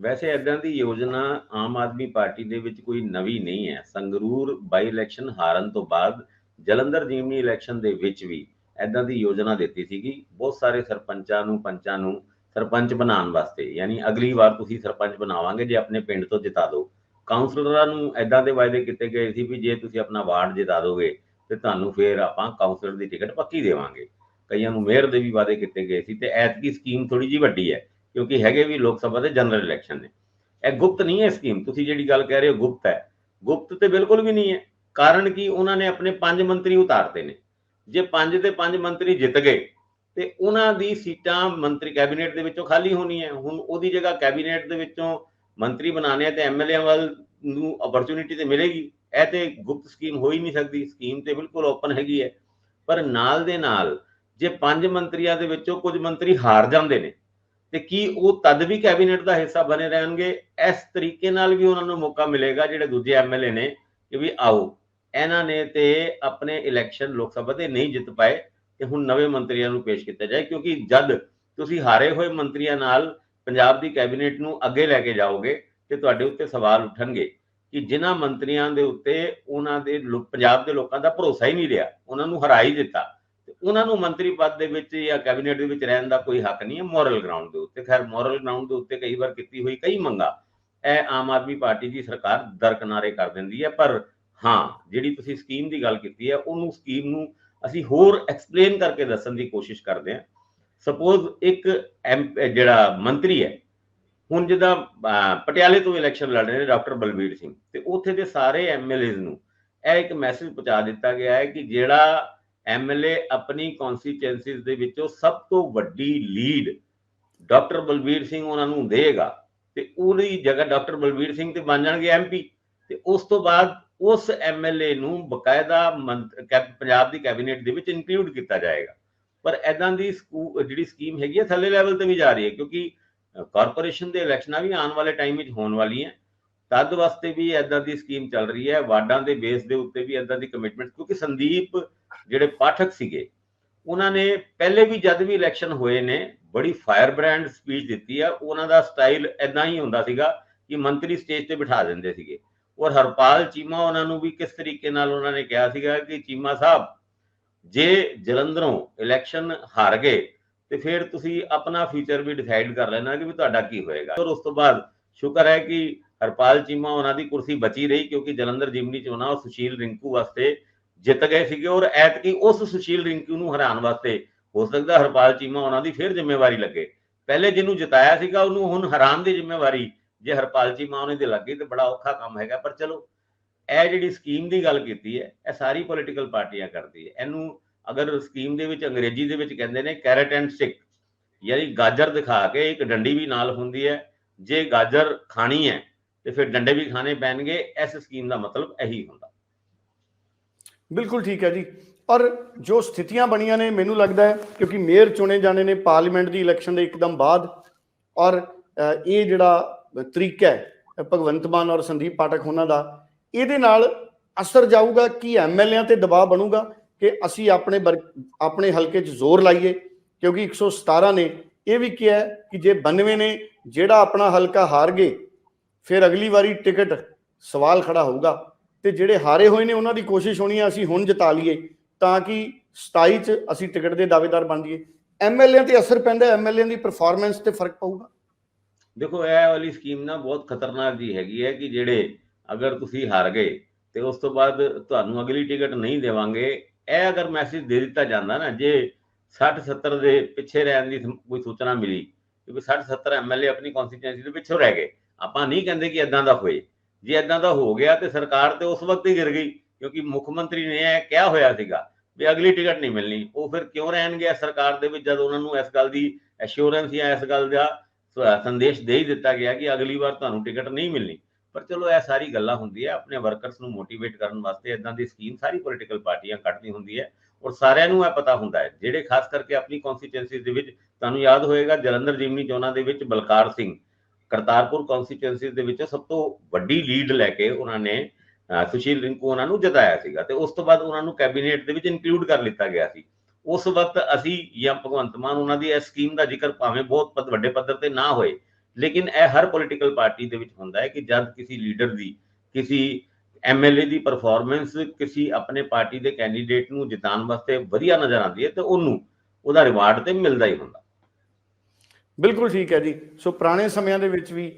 ਵੈਸੇ ਇਦਾਂ ਦੀ ਯੋਜਨਾ ਆਮ ਆਦਮੀ ਪਾਰਟੀ ਦੇ ਵਿੱਚ ਕੋਈ ਨਵੀਂ ਨਹੀਂ ਹੈ। ਸੰਗਰੂਰ ਬਾਈ ਇਲੈਕਸ਼ਨ ਹਾਰਨ ਤੋਂ ਬਾਅਦ ਜਲੰਧਰ ਜਿਮਨੀ ਇਲੈਕਸ਼ਨ ਦੇ ਵਿੱਚ ਵੀ ਇਦਾਂ ਦੀ ਯੋਜਨਾ ਦਿੱਤੀ ਸੀਗੀ। ਬਹੁਤ ਸਾਰੇ ਸਰਪੰਚਾਂ ਨੂੰ, ਪੰਚਾਂ ਨੂੰ ਸਰਪੰਚ ਬਣਾਉਣ ਵਾਸਤੇ, ਯਾਨੀ ਅਗਲੀ ਵਾਰ ਤੁਸੀਂ ਸਰਪੰਚ ਬਣਾਵਾਂਗੇ, ਜੇ ਆਪਣੇ ਪਿੰਡ ਤੋਂ ਜਿਤਾ ਦਿਓ ਕਾਉਂਸਲਰਾਂ ਨੂੰ ਐਦਾਂ ਦੇ ਵਾਅਦੇ ਕੀਤੇ ਗਏ ਸੀ ਵੀ ਜੇ ਤੁਸੀਂ ਆਪਣਾ ਵਾਰਡ ਜਿਤਾ ਦੋਗੇ, ਤੇ ਤੁਹਾਨੂੰ ਫੇਰ ਆਪਾਂ ਕਾਉਂਸਲਰ ਦੀ ਟਿਕਟ ਪੱਕੀ ਦੇਵਾਂਗੇ। ਕਈਆਂ ਨੂੰ ਮੇਅਰ ਦੇ ਵੀ ਵਾਅਦੇ ਕੀਤੇ ਗਏ ਸੀ, ਤੇ ਐਤਕੀ ਸਕੀਮ ਥੋੜੀ ਜੀ ਵੱਡੀ ਹੈ। ਕਿਉਂਕਿ ਹੈਗੇ ਵੀ ਲੋਕ ਸਭਾ ਦੇ ਜਨਰਲ ਇਲੈਕਸ਼ਨ ਨੇ। ਇਹ ਗੁਪਤ ਨਹੀਂ ਹੈ ਸਕੀਮ ਤੁਸੀਂ ਜਿਹੜੀ ਗੱਲ ਕਹਿ ਰਹੇ ਹੋ, ਗੁਪਤ ਹੈ। ਗੁਪਤ ਤੇ ਬਿਲਕੁਲ ਵੀ ਨਹੀਂ ਹੈ। ਕਾਰਨ ਕਿ? ਉਹਨਾਂ ਨੇ ਆਪਣੇ ਪੰਜ ਮੰਤਰੀ ਉਤਾਰਤੇ ਨੇ। ਜੇ ਪੰਜ ਦੇ ਪੰਜ ਮੰਤਰੀ ਜਿੱਤ ਗਏ, ਤੇ ਉਹਨਾਂ ਦੀ ਸੀਟਾਂ ਮੰਤਰੀ ਕੈਬਨਿਟ ਦੇ ਵਿੱਚੋਂ ਖਾਲੀ ਹੋਣੀ ਹੈ। ਹੁਣ ਉਹਦੀ ਜਗ੍ਹਾ ਕੈਬਨਿਟ ਦੇ ਵਿੱਚੋਂ ਮੰਤਰੀ ਬਣਾਣੇ ਆ ਤੇ ਐਮਐਲਏ ਵੱਲ ਨੂੰ ਅਪਰਚੂਨਿਟੀ ਤੇ ਮਿਲੇਗੀ। ਇਹ ਤੇ ਗੁਪਤ ਸਕੀਮ ਹੋ ਹੀ ਨਹੀਂ ਸਕਦੀ। ਸਕੀਮ ਤੇ ਬਿਲਕੁਲ ਓਪਨ ਹੈਗੀ ਹੈ। ਪਰ ਨਾਲ ਦੇ ਨਾਲ, ਜੇ ਪੰਜ ਮੰਤਰੀਆਂ ਦੇ ਵਿੱਚੋਂ ਕੁਝ ਮੰਤਰੀ ਹਾਰ ਜਾਂਦੇ ਨੇ ਤੇ ਕੀ ਉਹ ਤਦ ਵੀ ਕੈਬਨਿਟ ਦਾ ਹਿੱਸਾ ਬਣੇ ਰਹਿਣਗੇ? ਇਸ ਤਰੀਕੇ ਨਾਲ ਵੀ ਉਹਨਾਂ ਨੂੰ ਮੌਕਾ ਮਿਲੇਗਾ ਜਿਹੜੇ ਦੂਜੇ ਐਮਐਲਏ ਨੇ ਕਿ ਵੀ ਆਓ, ਇਹਨਾਂ ਨੇ ਤੇ ਆਪਣੇ ਇਲੈਕਸ਼ਨ ਲੋਕ ਸਭਾ ਦੇ ਨਹੀਂ ਜਿੱਤ ਪਾਏ ਤੇ ਹੁਣ ਨਵੇਂ ਮੰਤਰੀਆਂ ਨੂੰ ਪੇਸ਼ ਕੀਤਾ ਜਾਏ, ਕਿਉਂਕਿ ਜਦ ਤੁਸੀਂ ਹਾਰੇ ਹੋਏ ਮੰਤਰੀਆਂ ਨਾਲ ਪੰਜਾਬ ਦੀ ਕੈਬਨਿਟ ਨੂੰ ਅੱਗੇ ਲੈ ਕੇ ਜਾਓਗੇ ਤੇ ਤੁਹਾਡੇ ਉੱਤੇ ਸਵਾਲ ਉੱਠਣਗੇ ਕਿ ਜਿਨ੍ਹਾਂ ਮੰਤਰੀਆਂ ਦੇ ਉੱਤੇ ਉਹਨਾਂ ਦੇ ਪੰਜਾਬ ਦੇ ਲੋਕਾਂ ਦਾ ਭਰੋਸਾ ਹੀ ਨਹੀਂ ਰਿਹਾ, ਉਹਨਾਂ ਨੂੰ ਹਰਾ ਹੀ ਦਿੱਤਾ। ਉਹਨਾਂ ਨੂੰ ਮੰਤਰੀ ਪਦ ਦੇ ਵਿੱਚ ਜਾਂ ਕੈਬਨਿਟ ਦੇ ਵਿੱਚ ਰਹਿਣ ਦਾ ਕੋਈ ਹੱਕ ਨਹੀਂ ਹੈ ਮੋਰਲ ਗਰਾਊਂਡ ਦੇ ਉੱਤੇ। ਖੈਰ ਮੋਰਲ ਗਰਾਊਂਡ ਦੇ ਉੱਤੇ ਕਈ ਵਾਰ ਕੀਤੀ ਹੋਈ ਕਈ ਮੰਗਾਂ, ਇਹ ਆਮ ਆਦਮੀ ਪਾਰਟੀ ਦੀ ਸਰਕਾਰ ਦਰਕਨਾਰੇ ਕਰ ਦਿੰਦੀ ਹੈ। ਪਰ ਹਾਂ, ਜਿਹੜੀ ਤੁਸੀਂ ਸਕੀਮ ਦੀ ਗੱਲ ਕੀਤੀ ਹੈ, ਉਹਨੂੰ ਸਕੀਮ ਨੂੰ ਅਸੀਂ ਹੋਰ ਐਕਸਪਲੇਨ ਕਰਕੇ ਦੱਸਣ ਦੀ ਕੋਸ਼ਿਸ਼ ਕਰਦੇ ਹਾਂ। ਸਪੋਜ਼ ਇੱਕ ਐਮ- ਜਿਹੜਾ ਮੰਤਰੀ ਹੈ, ਹੁਣ ਜਿਹਦਾ ਪਟਿਆਲੇ ਤੋਂ ਇਲੈਕਸ਼ਨ ਲੜ ਰਹੇ ਨੇ ਡਾਕਟਰ ਬਲਬੀਰ ਸਿੰਘ, ਤੇ ਉੱਥੇ ਦੇ ਸਾਰੇ ਐਮਐਲਏਜ਼ ਨੂੰ ਇਹ ਇੱਕ ਮੈਸੇਜ ਪਹੁੰਚਾ ਦਿੱਤਾ ਗਿਆ ਹੈ ਕਿ ਜਿਹੜਾ ਐਮਐਲਏ ਆਪਣੀ ਕਨਸਟੀਚੁਐਂਸੀਜ਼ ਦੇ ਵਿੱਚੋਂ ਸਭ ਤੋਂ ਵੱਡੀ ਲੀਡ ਡਾਕਟਰ ਬਲਬੀਰ ਸਿੰਘ ਉਹਨਾਂ ਨੂੰ ਦੇਗਾ ਤੇ ਉਹਦੀ ਜਗ੍ਹਾ ਡਾਕਟਰ ਬਲਬੀਰ ਸਿੰਘ ਤੇ ਬਣ ਜਾਣਗੇ ਐਮਪੀ ਤੇ ਉਸ ਤੋਂ ਬਾਅਦ ਉਸ ਐਮਐਲਏ ਨੂੰ ਬਕਾਇਦਾ ਪੰਜਾਬ ਦੀ ਕੈਬਨਿਟ ਦੇ ਵਿੱਚ ਇਨਕਲੂਡ ਕੀਤਾ ਜਾਏਗਾ। ਪਰ ਐਦਾਂ ਦੀ ਸਕੂ- ਜਿਹੜੀ ਸਕੀਮ ਹੈਗੀ ਹੈ ਥੱਲੇ ਲੈਵਲ ਤੇ ਵੀ ਜਾ ਰਹੀ ਹੈ, ਕਿਉਂਕਿ ਕਾਰਪੋਰੇਸ਼ਨ ਦੇ ਇਲੈਕਸ਼ਨਾਂ ਵੀ ਆਉਣ ਵਾਲੇ ਟਾਈਮ ਵਿੱਚ ਹੋਣ ਵਾਲੀਆਂ। ਤਦ ਵਾਸਤੇ ਵੀ ਐਦਾਂ ਦੀ ਸਕੀਮ ਚੱਲ ਰਹੀ ਹੈ। ਵਾਰਡਾਂ ਦੇ ਬੇਸ ਦੇ ਉੱਤੇ ਵੀ ਐਦਾਂ ਦੀ ਕਮਿਟਮੈਂਟ ਕਿਉਂਕਿ ਸੰਦੀਪ ਜਿਹੜੇ ਪਾਠਕ ਸੀਗੇ, ਉਹਨਾਂ ਨੇ ਪਹਿਲੇ ਵੀ ਜਦ ਵੀ ਇਲੈਕਸ਼ਨ ਹੋਏ ਨੇ, ਬੜੀ ਫਾਇਰ ਬ੍ਰਾਂਡ ਸਪੀਚ ਦਿੱਤੀ ਆ, ਉਹਨਾਂ ਦਾ ਸਟਾਈਲ ਐਦਾਂ ਹੀ ਹੁੰਦਾ ਸੀਗਾ ਕਿ ਮੰਤਰੀ ਸਟੇਜ ਤੇ ਬਿਠਾ ਦਿੰਦੇ ਸੀਗੇ। ਔਰ ਹਰਪਾਲ ਚੀਮਾ ਉਹਨਾਂ ਨੂੰ ਵੀ ਕਿਸ ਤਰੀਕੇ ਨਾਲ ਉਹਨਾਂ ਨੇ ਕਿਹਾ ਸੀਗਾ ਕਿ ਚੀਮਾ ਸਾਹਿਬ, ਜੇ ਜਲੰਧਰੋਂ ਇਲੈਕਸ਼ਨ ਹਾਰ ਗਏ, ਤੇ ਫਿਰ ਤੁਸੀਂ ਆਪਣਾ ਫਿਊਚਰ ਵੀ ਡਿਸਾਈਡ ਕਰ ਲੈਣਾ ਕਿ ਵੀ ਤੁਹਾਡਾ ਕੀ ਹੋਏਗਾ। ਔਰ ਉਸ ਤੋਂ ਬਾਅਦ ਸ਼ੁਕਰ ਹੈ ਕਿ ਹਰਪਾਲ ਚੀਮਾ ਉਹਨਾਂ ਦੀ ਕੁਰਸੀ ਬਚੀ ਰਹੀ, ਕਿਉਂਕਿ ਜਲੰਧਰ ਜਿਮਨੀ ਚੋਣਾਂ ਉਹ ਸੁਸ਼ੀਲ ਰਿੰਕੂ ਵਾਸਤੇ ਜਿੱਤ ਗਏ ਸੀਗੇ ਔਰ ਐਤਕੀ ਉਸ ਸੁਸ਼ੀਲ ਰਿੰਕੂ ਨੂੰ ਹਰਾਉਣ ਵਾਸਤੇ ਹੋ ਸਕਦਾ ਹਰਪਾਲ ਚੀਮਾ ਉਹਨਾਂ ਦੀ ਫਿਰ ਜ਼ਿੰਮੇਵਾਰੀ ਲੱਗੇ। ਪਹਿਲੇ ਜਿਹਨੂੰ ਜਿਤਾਇਆ ਸੀਗਾ, ਉਹਨੂੰ ਹੁਣ ਹਰਾਉਣ ਦੀ ਜ਼ਿੰਮੇਵਾਰੀ ਜੇ ਹਰਪਾਲ ਚੀਮਾ ਉਹਨੇ ਤੇ ਲੱਗੀ ਤੇ ਬੜਾ ਔਖਾ ਕੰਮ ਹੈਗਾ, ਪਰ ਚਲੋ, ਇਹ ਜਿਹੜੀ ਸਕੀਮ ਦੀ ਗੱਲ ਕੀਤੀ ਹੈ, ਇਹ ਸਾਰੀ ਪੋਲੀਟੀਕਲ ਪਾਰਟੀਆਂ ਕਰਦੀ ਹੈ। ਇਹਨੂੰ ਅਗਰ ਸਕੀਮ ਦੇ ਵਿੱਚ ਅੰਗਰੇਜ਼ੀ ਦੇ ਵਿੱਚ ਕਹਿੰਦੇ ਨੇ ਕੈਰਟ ਐਂਡ ਸਟਿਕ ਯਾਨੀ ਗਾਜਰ ਦਿਖਾ ਕੇ ਇੱਕ ਡੰਡੀ ਵੀ ਨਾਲ ਹੁੰਦੀ ਹੈ, ਜੇ ਗਾਜਰ ਖਾਣੀ ਹੈ ਤੇ ਫਿਰ ਡੰਡੇ ਵੀ ਖਾਣੇ ਪੈਣਗੇ, ਇਸ ਸਕੀਮ ਦਾ ਮਤਲਬ ਇਹੀ ਹੁੰਦਾ। ਬਿਲਕੁਲ ਠੀਕ ਹੈ ਜੀ। ਔਰ ਜੋ ਸਥਿਤੀਆਂ ਬਣੀਆਂ ਨੇ, ਮੈਨੂੰ ਲੱਗਦਾ ਹੈ, ਕਿਉਂਕਿ ਮੇਅਰ ਚੁਣੇ ਜਾਣੇ ਨੇ ਪਾਰਲੀਮੈਂਟ ਦੀ ਇਲੈਕਸ਼ਨ ਦੇ ਇੱਕਦਮ ਬਾਅਦ। ਔਰ ਇਹ ਜਿਹੜਾ ਤਰੀਕਾ ਹੈ ਭਗਵੰਤ ਮਾਨ ਔਰ ਸੰਦੀਪ ਪਾਠਕ ਉਹਨਾਂ ਦਾ, ਇਹਦੇ ਨਾਲ ਅਸਰ ਜਾਊਗਾ ਕਿ ਐਮਐਲਏਆਂ ਤੇ ਦਬਾਅ ਬਣੂਗਾ ਕਿ ਅਸੀਂ ਆਪਣੇ ਵਰ- ਆਪਣੇ ਹਲਕੇ 'ਚ ਜ਼ੋਰ ਲਾਈਏ। ਕਿਉਂਕਿ 117 ਨੇ ਇਹ ਵੀ ਕਿਹਾ ਕਿ ਜੇ 92 ਨੇ ਜਿਹੜਾ ਆਪਣਾ ਹਲਕਾ ਹਾਰ ਗਏ, ਫਿਰ ਅਗਲੀ ਵਾਰੀ ਟਿਕਟ ਸਵਾਲ ਖੜਾ ਹੋਊਗਾ। ਤੇ ਜਿਹੜੇ ਹਾਰੇ ਹੋਏ ਨੇ ਉਹਨਾਂ ਦੀ ਕੋਸ਼ਿਸ਼ ਹੋਣੀ ਹੈ ਅਸੀਂ ਹੁਣ ਜਿਤਾ ਲਈਏ, ਤਾਂ ਕਿ 27 ਚ ਅਸੀਂ ਟਿਕਟ ਦੇ ਦਾਅਵੇਦਾਰ ਬਣ ਜਾਈਏ। ਐਮਐਲਏ ਤੇ ਅਸਰ ਪੈਂਦਾ ਐਮਐਲਏ ਦੀ ਪਰਫਾਰਮੈਂਸ ਤੇ ਫ਼ਰਕ ਪਊਗਾ। ਦੇਖੋ, ਇਹ ਵਾਲੀ ਸਕੀਮ ਨਾ ਬਹੁਤ ਖਤਰਨਾਕ ਜੀ ਹੈਗੀ ਹੈ ਕਿ ਜਿਹੜੇ ਅਗਰ ਤੁਸੀਂ ਹਾਰ ਗਏ ਤੇ ਉਸ ਤੋਂ ਬਾਅਦ ਤੁਹਾਨੂੰ ਅਗਲੀ ਟਿਕਟ ਨਹੀਂ ਦੇਵਾਂਗੇ, ਇਹ ਅਗਰ ਮੈਸੇਜ ਦੇ ਦਿੱਤਾ ਜਾਂਦਾ ਨਾ, ਜੇ 60 70 ਦੇ ਪਿੱਛੇ ਰਹਿਣ ਦੀ ਕੋਈ ਸੂਚਨਾ ਮਿਲੀ ਕਿ ਵੀ 60 70 ਐਮਐਲਏ ਆਪਣੀ ਕਨਸਟੀਟੂਐਂਸੀ ਦੇ ਪਿੱਛੇ ਰਹਿ ਗਏ, ਆਪਾਂ ਨਹੀਂ ਕਹਿੰਦੇ ਕਿ ਇਦਾਂ ਦਾ ਹੋਏ। ਜੇ ਇਦਾਂ ਦਾ ਹੋ ਗਿਆ ਤੇ ਸਰਕਾਰ ਤੇ ਉਸ ਵਕਤ ਹੀ ਗਿਰ ਗਈ, ਕਿਉਂਕਿ ਮੁੱਖ ਮੰਤਰੀ ਨੇ ਇਹ ਕਿਹਾ ਹੋਇਆ ਸੀਗਾ ਵੀ ਅਗਲੀ ਟਿਕਟ ਨਹੀਂ ਮਿਲਣੀ। ਉਹ ਫਿਰ ਕਿਉਂ ਰਹਿਣਗੇ ਸਰਕਾਰ ਦੇ ਵਿੱਚ ਜਦ ਉਹਨਾਂ ਨੂੰ ਇਸ ਗੱਲ ਦੀ ਐਸ਼ੋਰੈਂਸ ਜਾਂ ਇਸ ਗੱਲ ਦਾ ਸੰਦੇਸ਼ ਦੇ ਹੀ ਦਿੱਤਾ ਗਿਆ ਕਿ ਅਗਲੀ ਵਾਰ ਤੁਹਾਨੂੰ ਟਿਕਟ ਨਹੀਂ ਮਿਲਣੀ। ਪਰ ਚਲੋ ਇਹ ਸਾਰੀ ਗੱਲਾਂ ਹੁੰਦੀ ਹੈ, ਆਪਣੇ ਵਰਕਰਸ ਨੂੰ ਮੋਟੀਵੇਟ ਕਰਨ ਵਾਸਤੇ ਇਦਾਂ ਦੀ ਸਕੀਮ ਸਾਰੀ ਪੋਲੀਟੀਕਲ ਪਾਰਟੀਆਂ ਕੱਢਦੀ ਹੁੰਦੀ ਹੈ ਔਰ ਸਾਰਿਆਂ ਨੂੰ ਇਹ ਪਤਾ ਹੁੰਦਾ ਹੈ, ਜਿਹੜੇ ਖਾਸ ਕਰਕੇ ਆਪਣੀ ਕਨਸਟੀਟੂਐਂਸੀ ਦੇ ਵਿੱਚ, ਤੁਹਾਨੂੰ ਯਾਦ ਹੋਏਗਾ ਜਲੰਧਰ ਜਿਮਨੀ ਚੋਣਾਂ ਦੇ ਵਿੱਚ ਬਲਕਾਰ ਸਿੰਘ ਕਰਤਾਰਪੁਰ ਕਨਸਟੀਟੂਐਂਸੀ ਦੇ ਵਿੱਚ ਸਭ ਤੋਂ ਵੱਡੀ ਲੀਡ ਲੈ ਕੇ ਉਹਨਾਂ ਨੇ ਸੁਸ਼ੀਲ ਰਿੰਕੂ ਉਹਨਾਂ ਨੂੰ ਜਤਾਇਆ ਸੀਗਾ ਤੇ ਉਸ ਤੋਂ ਬਾਅਦ ਉਹਨਾਂ ਨੂੰ ਕੈਬਨਿਟ ਦੇ ਵਿੱਚ ਇਨਕਲੂਡ ਕਰ ਲਿੱਤਾ ਗਿਆ ਸੀ। ਉਸ ਵਕਤ ਅਸੀਂ ਜਾਂ ਭਗਵੰਤ ਮਾਨ ਉਹਨਾਂ ਦੀ ਇਸ ਸਕੀਮ ਦਾ ਜ਼ਿਕਰ ਭਾਵੇਂ ਬਹੁਤ ਵੱਡੇ ਪੱਧਰ ਤੇ ਨਾ ਹੋਏ, ਲੇਕਿਨ ਇਹ ਹਰ ਪੋਲੀਟੀਕਲ ਪਾਰਟੀ ਦੇ ਵਿੱਚ ਹੁੰਦਾ ਹੈ ਕਿ ਜਦ ਕਿਸੇ ਲੀਡਰ ਦੀ, ਕਿਸੇ ਐਮਐਲਏ ਦੀ ਪਰਫਾਰਮੈਂਸ ਕਿਸੇ ਆਪਣੇ ਪਾਰਟੀ ਦੇ ਕੈਂਡੀਡੇਟ ਨੂੰ ਜਿਤਾਉਣ ਵਾਸਤੇ ਵਧੀਆ ਨਜ਼ਰ ਆਉਂਦੀ ਹੈ ਤੇ ਉਹਨੂੰ, ਉਹਦਾ ਰਿਵਾਰਡ ਤੇ ਮਿਲਦਾ ਹੀ ਹੁੰਦਾ। ਬਿਲਕੁਲ ਠੀਕ ਹੈ ਜੀ। ਸੋ ਪੁਰਾਣੇ ਸਮਿਆਂ ਦੇ ਵਿੱਚ ਵੀ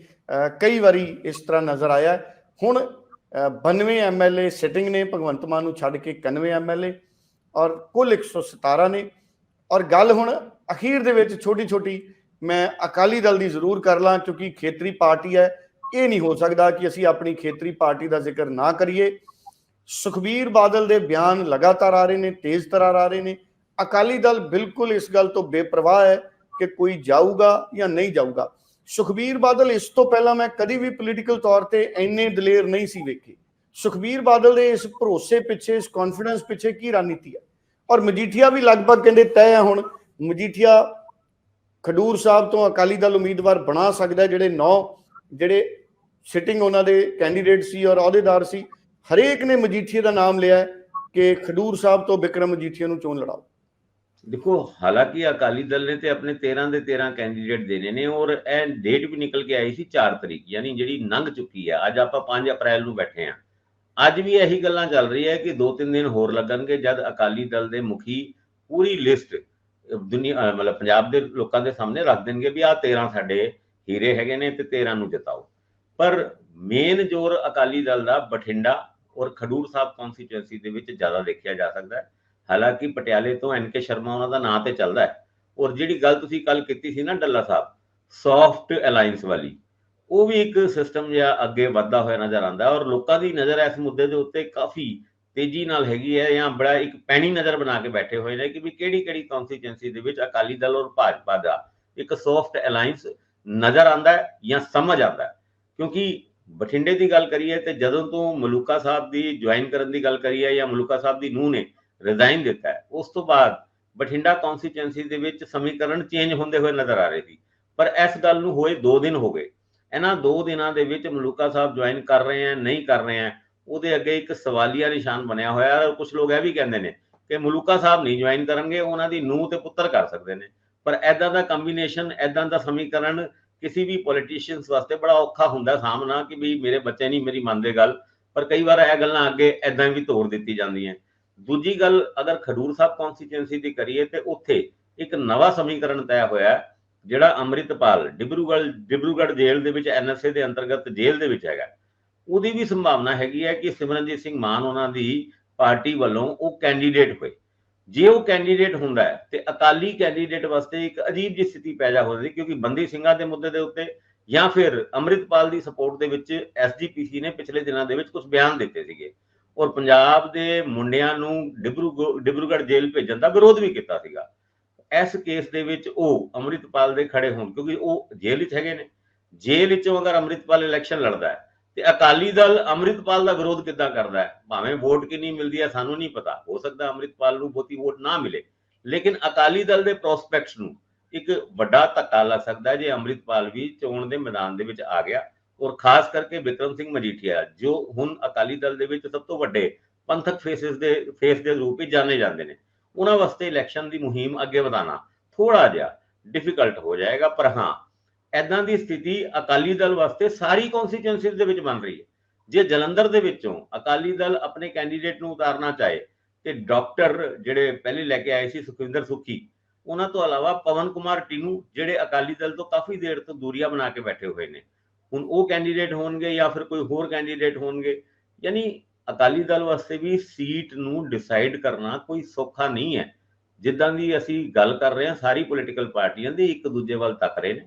ਕਈ ਵਾਰੀ ਇਸ ਤਰ੍ਹਾਂ ਨਜ਼ਰ ਆਇਆ ਹੈ। ਹੁਣ ਅ, 92 ਐਮਐਲਏ ਸਿਟਿੰਗ ਨੇ ਭਗਵੰਤ ਮਾਨ ਨੂੰ ਛੱਡ ਕੇ 91 ਐਮਐਲਏ ਔਰ ਕੁੱਲ 117 ਨੇ। ਔਰ ਗੱਲ ਹੁਣ ਅਖੀਰ ਦੇ ਵਿੱਚ ਛੋਟੀ ਛੋਟੀ ਮੈਂ ਅਕਾਲੀ ਦਲ ਦੀ ਜ਼ਰੂਰ ਕਰ ਲਾਂ ਕਿਉਂਕਿ ਖੇਤਰੀ ਪਾਰਟੀ ਹੈ। ਇਹ ਨਹੀਂ ਹੋ ਸਕਦਾ ਕਿ ਅਸੀਂ ਆਪਣੀ ਖੇਤਰੀ ਪਾਰਟੀ ਦਾ ਜ਼ਿਕਰ ਨਾ ਕਰੀਏ। ਸੁਖਬੀਰ ਬਾਦਲ ਦੇ ਬਿਆਨ ਲਗਾਤਾਰ ਆ ਰਹੇ ਨੇ ਤੇਜ਼ ਤਰਾਰ ਆ ਰਹੇ ਨੇ। ਅਕਾਲੀ ਦਲ ਬਿਲਕੁਲ ਇਸ ਗੱਲ ਤੋਂ ਬੇਪਰਵਾਹ ਹੈ ਕਿ ਕੋਈ ਜਾਊਗਾ ਜਾਂ ਨਹੀਂ ਜਾਊਗਾ। ਸੁਖਬੀਰ ਬਾਦਲ ਇਸ ਤੋਂ ਪਹਿਲਾਂ ਮੈਂ ਕਦੀ ਵੀ ਪੋਲੀਟੀਕਲ ਤੌਰ ਤੇ ਇੰਨੇ ਦਲੇਰ ਨਹੀਂ ਸੀ ਵੇਖੇ। ਸੁਖਬੀਰ ਬਾਦਲ ਦੇ ਇਸ ਭਰੋਸੇ ਪਿੱਛੇ, ਇਸ ਕੌਨਫੀਡੈਂਸ ਪਿੱਛੇ ਕੀ ਰਣਨੀਤੀ ਹੈ ਔਰ ਮਜੀਠੀਆ ਵੀ ਲਗਭਗ ਕਹਿੰਦੇ ਤੈਅ ਹੈ ਹੁਣ, ਮਜੀਠੀਆ ਖਡੂਰ ਸਾਹਿਬ ਤੋਂ ਅਕਾਲੀ ਦਲ ਉਮੀਦਵਾਰ ਬਣਾ ਸਕਦਾ, ਜਿਹੜੇ ਨੌ, ਜਿਹੜੇ ਸਿਟਿੰਗ ਉਹਨਾਂ ਦੇ ਕੈਂਡੀਡੇਟ ਸੀ ਔਰ ਅਹੁਦੇਦਾਰ ਸੀ, ਹਰੇਕ ਨੇ ਮਜੀਠੀਆ ਦਾ ਨਾਮ ਲਿਆ ਕਿ ਖਡੂਰ ਸਾਹਿਬ ਤੋਂ ਬਿਕਰਮ ਮਜੀਠੀਆ ਨੂੰ ਚੋਣ ਲੜਾਓ। ਦੇਖੋ, ਹਾਲਾਂਕਿ ਅਕਾਲੀ ਦਲ ਨੇ ਤੇ ਆਪਣੇ 13 ਦੇ 13 ਕੈਂਡੀਡੇਟ ਦੇਣੇ ਨੇ ਔਰ ਇਹ ਡੇਟ ਵੀ ਨਿਕਲ ਕੇ ਆਈ ਸੀ 4 ਤਰੀਕ, ਯਾਨੀ ਜਿਹੜੀ ਲੰਘ ਚੁੱਕੀ ਹੈ ਅੱਜ ਆਪਾਂ 5 ਅਪ੍ਰੈਲ ਨੂੰ ਬੈਠੇ ਆ ਅੱਜ ਵੀ ਇਹੀ ਗੱਲਾਂ ਚੱਲ ਰਹੀ ਹੈ ਕਿ 2-3 ਦਿਨ ਹੋਰ ਲੱਗਣਗੇ ਜਦ ਅਕਾਲੀ ਦਲ ਦੇ ਮੁਖੀ ਪੂਰੀ ਲਿਸਟ ਦੁਨੀਆ ਮਤਲਬ ਪੰਜਾਬ ਦੇ ਲੋਕਾਂ ਦੇ ਸਾਹਮਣੇ ਰੱਖ ਦੇਣਗੇ ਵੀ ਆਹ 13 ਸਾਡੇ ਹੀਰੇ ਹੈਗੇ ਨੇ ਤੇ 13 ਨੂੰ ਜਿਤਾਓ। ਪਰ ਮੇਨ ਜ਼ੋਰ ਅਕਾਲੀ ਦਲ ਦਾ ਬਠਿੰਡਾ ਔਰ ਖਡੂਰ ਸਾਹਿਬ ਕਨਸਟੀਚੁਐਂਸੀ ਦੇ ਵਿੱਚ ਜ਼ਿਆਦਾ ਦੇਖਿਆ ਜਾ ਸਕਦਾ ਹੈ। ਹਾਲਾਂਕਿ ਪਟਿਆਲੇ ਤੋਂ ਐਨ ਕੇ ਸ਼ਰਮਾ ਉਹਨਾਂ ਦਾ ਨਾਂ ਤੇ ਚੱਲਦਾ ਹੈ। ਔਰ ਜਿਹੜੀ ਗੱਲ ਤੁਸੀਂ ਕੱਲ ਕੀਤੀ ਸੀ ਨਾ ਡੱਲਾ ਸਾਹਿਬ ਸੌਫਟ ਅਲਾਈਅੰਸ ਵਾਲੀ, ਉਹ ਵੀ ਇੱਕ ਸਿਸਟਮ ਜਿਹਾ ਅੱਗੇ ਵੱਧਦਾ ਹੋਇਆ ਨਜ਼ਰ ਆਉਂਦਾ ਔਰ ਲੋਕਾਂ ਦੀ ਨਜ਼ਰ ਇਸ ਮੁੱਦੇ ਦੇ ਉੱਤੇ ਕਾਫੀ ਤੇਜ਼ੀ ਨਾਲ ਹੈਗੀ ਹੈ ਜਾਂ ਬੜਾ ਇੱਕ ਪੈਣੀ ਨਜ਼ਰ ਬਣਾ ਕੇ ਬੈਠੇ ਹੋਏ ਨੇ ਕਿ ਵੀ ਕਿਹੜੀ ਕਿਹੜੀ ਕਨਸਟੀਚੁਐਂਸੀ ਦੇ ਵਿੱਚ ਅਕਾਲੀ ਦਲ ਔਰ ਭਾਜਪਾ ਦਾ ਇੱਕ ਸੌਫਟ ਅਲਾਈਅੰਸ ਨਜ਼ਰ ਆਉਂਦਾ ਹੈ ਜਾਂ ਸਮਝ ਆਉਂਦਾ ਹੈ। ਕਿਉਂਕਿ ਬਠਿੰਡੇ ਦੀ ਗੱਲ ਕਰੀਏ ਤੇ ਜਦੋਂ ਤੋਂ ਮਲੂਕਾ ਸਾਹਿਬ ਦੀ ਜੁਆਇਨ ਕਰਨ ਦੀ ਗੱਲ ਕਰੀਏ ਜਾਂ ਮਲੂਕਾ ਸਾਹਿਬ ਦੀ ਨੂੰਹ ਨੇ ਰਿਜ਼ਾਈਨ ਦਿੱਤਾ ਉਸ ਤੋਂ ਬਾਅਦ ਬਠਿੰਡਾ ਕਨਸਟੀਚੁਐਂਸੀ ਦੇ ਵਿੱਚ ਸਮੀਕਰਨ ਚੇਂਜ ਹੁੰਦੇ ਹੋਏ ਨਜ਼ਰ ਆ ਰਹੇ ਸੀ। ਪਰ ਇਸ ਗੱਲ ਨੂੰ ਹੋਏ 2 ਦਿਨ ਹੋ ਗਏ। ਇਹਨਾਂ 2 ਦਿਨਾਂ ਦੇ ਵਿੱਚ ਮਲੂਕਾ ਸਾਹਿਬ ਜੁਆਇਨ ਕਰ ਰਹੇ ਆ ਨਹੀਂ ਕਰ ਰਹੇ ਆ ਉਹਦੇ ਅੱਗੇ ਇੱਕ ਸਵਾਲੀਆ ਨਿਸ਼ਾਨ ਬਣਿਆ ਹੋਇਆ ਹੈ। ਔਰ ਕੁਝ ਲੋਕ ਇਹ ਵੀ ਕਹਿੰਦੇ ਨੇ ਕਿ ਮਲੂਕਾ ਸਾਹਿਬ ਨਹੀਂ ਜੁਆਇਨ ਕਰਨਗੇ, ਉਹਨਾਂ ਦੀ ਨੂੰਹ ਤੇ ਪੁੱਤਰ ਕਰ ਸਕਦੇ ਨੇ। ਪਰ ਐਦਾਂ ਦਾ ਕੰਬੀਨੇਸ਼ਨ ਐਦਾਂ ਦਾ ਸਮੀਕਰਨ ਕਿਸੇ ਵੀ ਪੋਲੀਟੀਸ਼ੀਅਨਸ ਵਾਸਤੇ ਬੜਾ ਔਖਾ ਹੁੰਦਾ ਸਾਹਮਣਾ ਕਿ ਵੀ ਮੇਰੇ ਬੱਚੇ ਨਹੀਂ, ਮੇਰੀ ਮੰਨਦੇ ਗੱਲ। ਪਰ ਕਈ ਵਾਰ ਇਹ ਗੱਲਾਂ ਅੱਗੇ ਐਦਾਂ ਵੀ ਤੋੜ ਦਿੱਤੀ ਜਾਂਦੀਆਂ। ਦੂਜੀ ਗੱਲ, ਅਗਰ ਖਡੂਰ ਸਾਹਿਬ ਕਨਸਟੀਚੁਐਂਸੀ ਦੀ ਕਰੀਏ ਤੇ ਉੱਥੇ ਇੱਕ ਨਵਾਂ ਸਮੀਕਰਨ ਤੈਅ ਹੋਇਆ ਜਿਹੜਾ ਅੰਮ੍ਰਿਤਪਾਲ ਡਿਬਰੂਗੜ੍ਹ ਡਿਬਰੂਗੜ੍ਹ ਜੇਲ੍ਹ ਦੇ ਵਿੱਚ ਐਨਐਸਏ ਦੇ ਅੰਤਰਗਤ ਜੇਲ੍ਹ ਦੇ ਵਿੱਚ ਹੈਗਾ। ਉਹਦੀ ਵੀ ਸੰਭਾਵਨਾ ਹੈਗੀ ਹੈ ਕਿ ਸਿਮਰਨਜੀਤ ਸਿੰਘ ਮਾਨ ਉਹਨਾਂ ਦੀ ਪਾਰਟੀ ਵੱਲੋਂ ਉਹ ਕੈਂਡੀਡੇਟ ਹੋਏ। ਜੇ ਉਹ ਕੈਂਡੀਡੇਟ ਹੁੰਦਾ ਹੈ ਤੇ ਅਕਾਲੀ ਕੈਂਡੀਡੇਟ ਵਾਸਤੇ ਇੱਕ ਅਜੀਬ ਜਿਹੀ ਸਥਿਤੀ ਪੈਦਾ ਹੋ ਜਾਂਦੀ ਕਿਉਂਕਿ ਬੰਦੀ ਸਿੰਘਾਂ ਦੇ ਮੁੱਦੇ ਦੇ ਉੱਤੇ ਜਾਂ ਫਿਰ ਅੰਮ੍ਰਿਤਪਾਲ ਦੀ ਸਪੋਰਟ ਦੇ ਵਿੱਚ ਐਸਜੀਪੀਸੀ ਨੇ ਪਿਛਲੇ ਦਿਨਾਂ ਦੇ ਵਿੱਚ ਕੁਝ ਬਿਆਨ ਦਿੱਤੇ ਸੀਗੇ। ਔਰ ਪੰਜਾਬ ਦੇ ਮੁੰਡਿਆਂ ਨੂੰ ਡਿਬਰੂ ਡਿਬਰੂਗੜ੍ਹ ਜੇਲ੍ਹ ਭੇਜਣ ਦਾ ਵਿਰੋਧ ਵੀ ਕੀਤਾ ਸੀਗਾ। ਇਸ ਕੇਸ ਦੇ ਵਿੱਚ ਉਹ ਅੰਮ੍ਰਿਤਪਾਲ ਦੇ ਖੜੇ ਹੋਣ, ਕਿਉਂਕਿ ਉਹ ਜੇਲ੍ਹ ਵਿੱਚ ਹੈਗੇ ਨੇ। ਜੇਲ੍ਹ ਵਿੱਚੋਂ ਅਗਰ ਅੰਮ੍ਰਿਤਪਾਲ ਇਲੈਕਸ਼ਨ ਲੜਦਾ ਹੈ, ਤੇ ਅਕਾਲੀ ਦਲ ਅੰਮ੍ਰਿਤਪਾਲ ਦਾ ਵਿਰੋਧ ਕਿੱਦਾਂ ਕਰਦਾ ਹੈ? ਭਾਵੇਂ ਵੋਟ ਕਿੰਨੀ ਮਿਲਦੀ ਹੈ, ਸਾਨੂੰ ਨਹੀਂ ਪਤਾ। ਹੋ ਸਕਦਾ ਅੰਮ੍ਰਿਤਪਾਲ ਨੂੰ ਬਹੁਤੀ ਵੋਟ ਨਾ ਮਿਲੇ। ਲੇਕਿਨ ਅਕਾਲੀ ਦਲ ਦੇ ਪ੍ਰੋਸਪੈਕਟਸ ਨੂੰ ਇੱਕ ਵੱਡਾ ਧੱਕਾ ਲੱਗ ਸਕਦਾ ਜੇ ਅੰਮ੍ਰਿਤਪਾਲ ਵੀ ਚੋਣ ਦੇ ਮੈਦਾਨ ਦੇ ਵਿੱਚ ਆ ਗਿਆ। ਔਰ ਖਾਸ ਕਰਕੇ ਵਿਕਰਮ ਸਿੰਘ ਮਜੀਠੀਆ, ਜੋ ਹੁਣ ਅਕਾਲੀ ਦਲ ਦੇ ਵਿੱਚ ਸਭ ਤੋਂ ਵੱਡੇ ਪੰਥਕ ਫੇਸਿਸ ਦੇ ਫੇਸ ਦੇ ਰੂਪ ਵਿੱਚ ਜਾਣੇ ਜਾਂਦੇ ਨੇ, ਉਹਨਾਂ ਵਾਸਤੇ ਇਲੈਕਸ਼ਨ ਦੀ ਮੁਹਿੰਮ ਅੱਗੇ ਵਧਾਣਾ ਥੋੜਾ ਜਿਹਾ ਡਿਫਿਕਲਟ ਹੋ ਜਾਏਗਾ, ਪਰ ਹਾਂ ਐਦਾਂ ਦੀ ਸਥਿਤੀ ਅਕਾਲੀ ਦਲ ਵਾਸਤੇ ਸਾਰੀ ਕਨਸਟੀਚੁਐਂਸੀਜ਼ ਦੇ ਵਿੱਚ ਬਣ ਰਹੀ ਹੈ। ਜੇ ਜਲੰਧਰ ਦੇ ਵਿੱਚੋਂ ਅਕਾਲੀ ਦਲ ਆਪਣੇ ਕੈਂਡੀਡੇਟ ਨੂੰ ਉਤਾਰਨਾ ਚਾਹੇ ਤੇ ਡਾਕਟਰ ਜਿਹੜੇ ਪਹਿਲੇ ਲੈ ਕੇ ਆਏ ਸੀ ਸੁਖਵਿੰਦਰ ਸੁਖੀ, ਉਹਨਾਂ ਤੋਂ ਇਲਾਵਾ ਪਵਨ ਕੁਮਾਰ ਟੀਨੂ, ਜਿਹੜੇ ਅਕਾਲੀ ਦਲ ਤੋਂ ਕਾਫੀ ਦੇਰ ਤੋਂ ਦੂਰੀਆਂ ਬਣਾ ਕੇ ਬੈਠੇ ਹੋਏ ਨੇ ਹੁਣ ਉਹ ਕੈਂਡੀਡੇਟ ਹੋਣਗੇ ਜਾਂ ਫਿਰ ਕੋਈ ਹੋਰ ਕੈਂਡੀਡੇਟ ਹੋਣਗੇ, ਯਾਨੀ ਅਕਾਲੀ ਦਲ ਵਾਸਤੇ ਵੀ ਸੀਟ ਨੂੰ ਡਿਸਾਈਡ ਕਰਨਾ ਕੋਈ ਸੌਖਾ ਨਹੀਂ ਹੈ। ਜਿੱਦਾਂ ਦੀ ਅਸੀਂ ਗੱਲ ਕਰ ਰਹੇ ਹਾਂ, ਸਾਰੀ ਪੋਲੀਟੀਕਲ ਪਾਰਟੀਆਂ ਦੀ ਇੱਕ ਦੂਜੇ ਵੱਲ ਤੱਕ ਰਹੇ ਨੇ।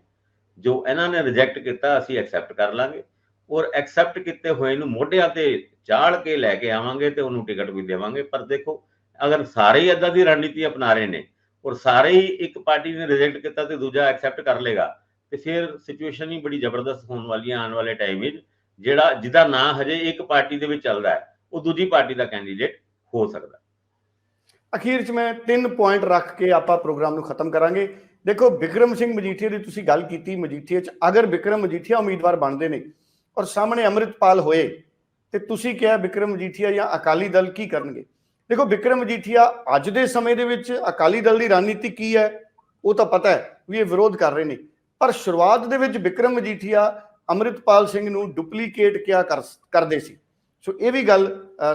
ਜੋ ਇਹਨਾਂ ਨੇ ਰਿਜੈਕਟ ਕੀਤਾ, ਅਸੀਂ ਐਕਸੈਪਟ ਕਰ ਲਾਂਗੇ। ਔਰ ਐਕਸੈਪਟ ਕੀਤੇ ਹੋਏ ਨੂੰ ਮੋਢਿਆਂ ਤੇ ਚਾੜ ਕੇ ਲੈ ਕੇ ਆਵਾਂਗੇ ਤੇ ਉਹਨੂੰ ਟਿਕਟ ਵੀ ਦੇਵਾਂਗੇ। ਪਰ ਦੇਖੋ, ਅਗਰ ਸਾਰੇ ਹੀ ਇਦਾਂ ਦੀ ਰਣਨੀਤੀ ਅਪਣਾ ਰਹੇ ਨੇ ਔਰ ਸਾਰੇ ਹੀ ਇੱਕ ਪਾਰਟੀ ਨੇ ਰਿਜੈਕਟ ਕੀਤਾ ਤੇ ਦੂਜਾ ਐਕਸੈਪਟ ਕਰ ਲੇਗਾ ਤੇ ਫਿਰ ਸਿਚੁਏਸ਼ਨ ਹੀ ਬੜੀ ਜ਼ਬਰਦਸਤ ਹੋਣ ਵਾਲੀ ਹੈ ਆਉਣ ਵਾਲੇ ਟਾਈਮ ਵਿੱਚ ਜਿਹੜਾ ਜਿਹਦਾ ਨਾਂ ਹਜੇ ਇੱਕ ਪਾਰਟੀ ਦੇ ਵਿੱਚ ਚੱਲਦਾ ਹੈ, ਉਹ ਦੂਜੀ ਪਾਰਟੀ ਦਾ ਕੈਂਡੀਡੇਟ ਹੋ ਸਕਦਾ। ਅਖੀਰ 'ਚ ਮੈਂ ਤਿੰਨ ਪੁਆਇੰਟ ਰੱਖ ਕੇ ਆਪਾਂ ਪ੍ਰੋਗਰਾਮ ਨੂੰ ਖਤਮ ਕਰਾਂਗੇ। ਦੇਖੋ, ਵਿਕਰਮ ਸਿੰਘ ਮਜੀਠੀਆ ਦੀ ਤੁਸੀਂ ਗੱਲ ਕੀਤੀ, ਮਜੀਠੀਆ 'ਚ ਅਗਰ ਵਿਕਰਮ ਮਜੀਠੀਆ ਉਮੀਦਵਾਰ ਬਣਦੇ ਨੇ ਔਰ ਸਾਹਮਣੇ ਅੰਮ੍ਰਿਤਪਾਲ ਹੋਏ, ਤੇ ਤੁਸੀਂ ਕਿਹਾ ਵਿਕਰਮ ਮਜੀਠੀਆ ਜਾਂ ਅਕਾਲੀ ਦਲ ਕੀ ਕਰਨਗੇ? ਦੇਖੋ, ਵਿਕਰਮ ਮਜੀਠੀਆ ਅੱਜ ਦੇ ਸਮੇਂ ਦੇ ਵਿੱਚ ਅਕਾਲੀ ਦਲ ਦੀ ਰਣਨੀਤੀ ਕੀ ਹੈ? ਉਹ ਤਾਂ ਪਤਾ ਹੈ ਵੀ ਇਹ ਵਿਰੋਧ ਕਰ ਰਹੇ ਨੇ। ਪਰ ਸ਼ੁਰੂਆਤ ਦੇ ਵਿੱਚ ਵਿਕਰਮ ਮਜੀਠੀਆ ਅੰਮ੍ਰਿਤਪਾਲ ਸਿੰਘ ਨੂੰ ਡੁਪਲੀਕੇਟ ਕਿਆ ਕਰਦੇ ਸੀ। ਸੋ ਇਹ ਵੀ ਗੱਲ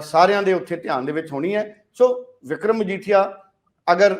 ਸਾਰਿਆਂ ਦੇ ਉੱਥੇ ਧਿਆਨ ਦੇ ਵਿੱਚ ਹੋਣੀ ਹੈ। ਸੋ ਵਿਕਰਮ ਮਜੀਠੀਆ ਅਗਰ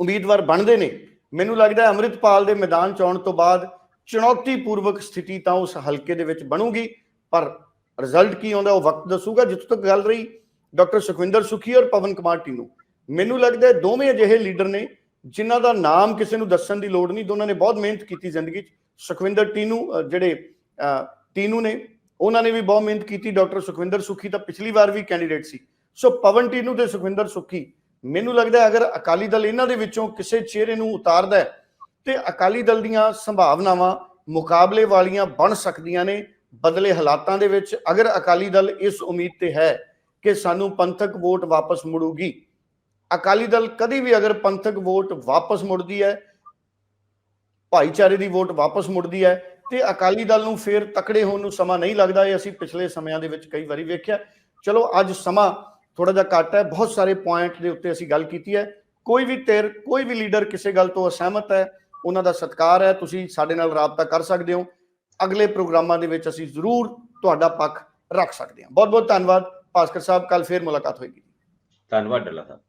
ਉਮੀਦਵਾਰ ਬਣਦੇ ਨੇ, ਮੈਨੂੰ ਲੱਗਦਾ ਹੈ ਅੰਮ੍ਰਿਤਪਾਲ ਦੇ ਮੈਦਾਨ ਚ ਆਉਣ ਤੋਂ ਬਾਅਦ ਚੁਣੌਤੀਪੂਰਵਕ ਸਥਿਤੀ ਤਾਂ ਉਸ ਹਲਕੇ ਦੇ ਵਿੱਚ ਬਣੂਗੀ, ਪਰ ਰਿਜ਼ਲਟ ਕੀ ਆਉਂਦਾ ਉਹ ਵਕਤ ਦੱਸੂਗਾ। ਜਿੱਥੋਂ ਤੱਕ ਗੱਲ ਰਹੀ, ਡਾਕਟਰ ਸੁਖਵਿੰਦਰ ਸੁਖੀ ਔਰ ਪਵਨ ਕੁਮਾਰ ਟੀਨੂ ਮੈਨੂੰ ਲੱਗਦਾ ਦੋਵੇਂ ਅਜਿਹੇ ਲੀਡਰ ਨੇ ਜਿਨ੍ਹਾਂ ਦਾ ਨਾਮ ਕਿਸੇ ਨੂੰ ਦੱਸਣ ਦੀ ਲੋੜ ਨਹੀਂ ਦੋਨਾਂ ਨੇ ਬਹੁਤ ਮਿਹਨਤ ਕੀਤੀ ਜ਼ਿੰਦਗੀ 'ਚ। ਸੁਖਵਿੰਦਰ ਟੀਨੂ ਜਿਹੜੇ ਅ, ਟੀਨੂ ਨੇ ਉਹਨਾਂ ਨੇ ਵੀ ਬਹੁਤ ਮਿਹਨਤ ਕੀਤੀ। ਡਾਕਟਰ ਸੁਖਵਿੰਦਰ ਸੁਖੀ ਤਾਂ ਪਿਛਲੀ ਵਾਰ ਵੀ ਕੈਂਡੀਡੇਟ ਸੀ। ਸੋ ਪਵਨ ਟੀਨੂ ਤੇ ਸੁਖਵਿੰਦਰ ਸੁਖੀ ਮੈਨੂੰ ਲੱਗਦਾ ਅਗਰ ਅਕਾਲੀ ਦਲ ਇਹਨਾਂ ਦੇ ਵਿੱਚੋਂ ਕਿਸੇ ਚਿਹਰੇ ਨੂੰ ਉਤਾਰਦਾ ਹੈ ਤੇ ਅਕਾਲੀ ਦਲ ਦੀਆਂ ਸੰਭਾਵਨਾਵਾਂ ਮੁਕਾਬਲੇ ਵਾਲੀਆਂ ਬਣ ਸਕਦੀਆਂ ਨੇ ਬਦਲੇ ਹਾਲਾਤਾਂ ਦੇ ਵਿੱਚ। ਅਗਰ ਅਕਾਲੀ ਦਲ ਇਸ ਉਮੀਦ ਤੇ ਹੈ ਕਿ ਸਾਨੂੰ ਪੰਥਕ ਵੋਟ ਵਾਪਸ ਮੁੜੂਗੀ ਅਕਾਲੀ ਦਲ ਕਦੀ ਵੀ ਅਗਰ ਪੰਥਕ ਵੋਟ ਵਾਪਸ ਮੁੜਦੀ ਹੈ, ਭਾਈਚਾਰੇ ਦੀ ਵੋਟ ਵਾਪਸ ਮੁੜਦੀ ਹੈ ਤੇ ਅਕਾਲੀ ਦਲ ਨੂੰ ਫੇਰ ਤਕੜੇ ਹੋਣ ਨੂੰ ਸਮਾਂ ਨਹੀਂ ਲੱਗਦਾ, ਇਹ ਅਸੀਂ ਪਿਛਲੇ ਸਮਿਆਂ ਦੇ ਵਿੱਚ ਕਈ ਵਾਰੀ ਵੇਖਿਆ। ਚਲੋ, ਅੱਜ ਸਮਾਂ ਥੋੜਾ ਜਿਹਾ ਘੱਟ ਹੈ, ਬਹੁਤ ਸਾਰੇ ਪੁਆਇੰਟ ਦੇ ਉੱਤੇ ਅਸੀਂ ਗੱਲ ਕੀਤੀ ਹੈ। ਕੋਈ ਵੀ ਧਿਰ, ਕੋਈ ਵੀ ਲੀਡਰ ਕਿਸੇ ਗੱਲ ਤੋਂ ਅਸਹਿਮਤ ਹੈ, ਉਹਨਾਂ ਦਾ ਸਤਿਕਾਰ ਹੈ, ਤੁਸੀਂ ਸਾਡੇ ਨਾਲ ਰਾਬਤਾ ਕਰ ਸਕਦੇ ਹੋ। ਅਗਲੇ ਪ੍ਰੋਗਰਾਮਾਂ ਦੇ ਵਿੱਚ ਅਸੀਂ ਜ਼ਰੂਰ ਤੁਹਾਡਾ ਪੱਖ ਰੱਖ ਸਕਦੇ ਹਾਂ। ਬਹੁਤ ਬਹੁਤ ਧੰਨਵਾਦ। ਭਾਸਕਰ ਸਾਹਿਬ ਕੱਲ ਫੇਰ ਮੁਲਾਕਾਤ ਹੋਏਗੀ। ਧੰਨਵਾਦ ਡੱਲਾ ਸਾਹਿਬ।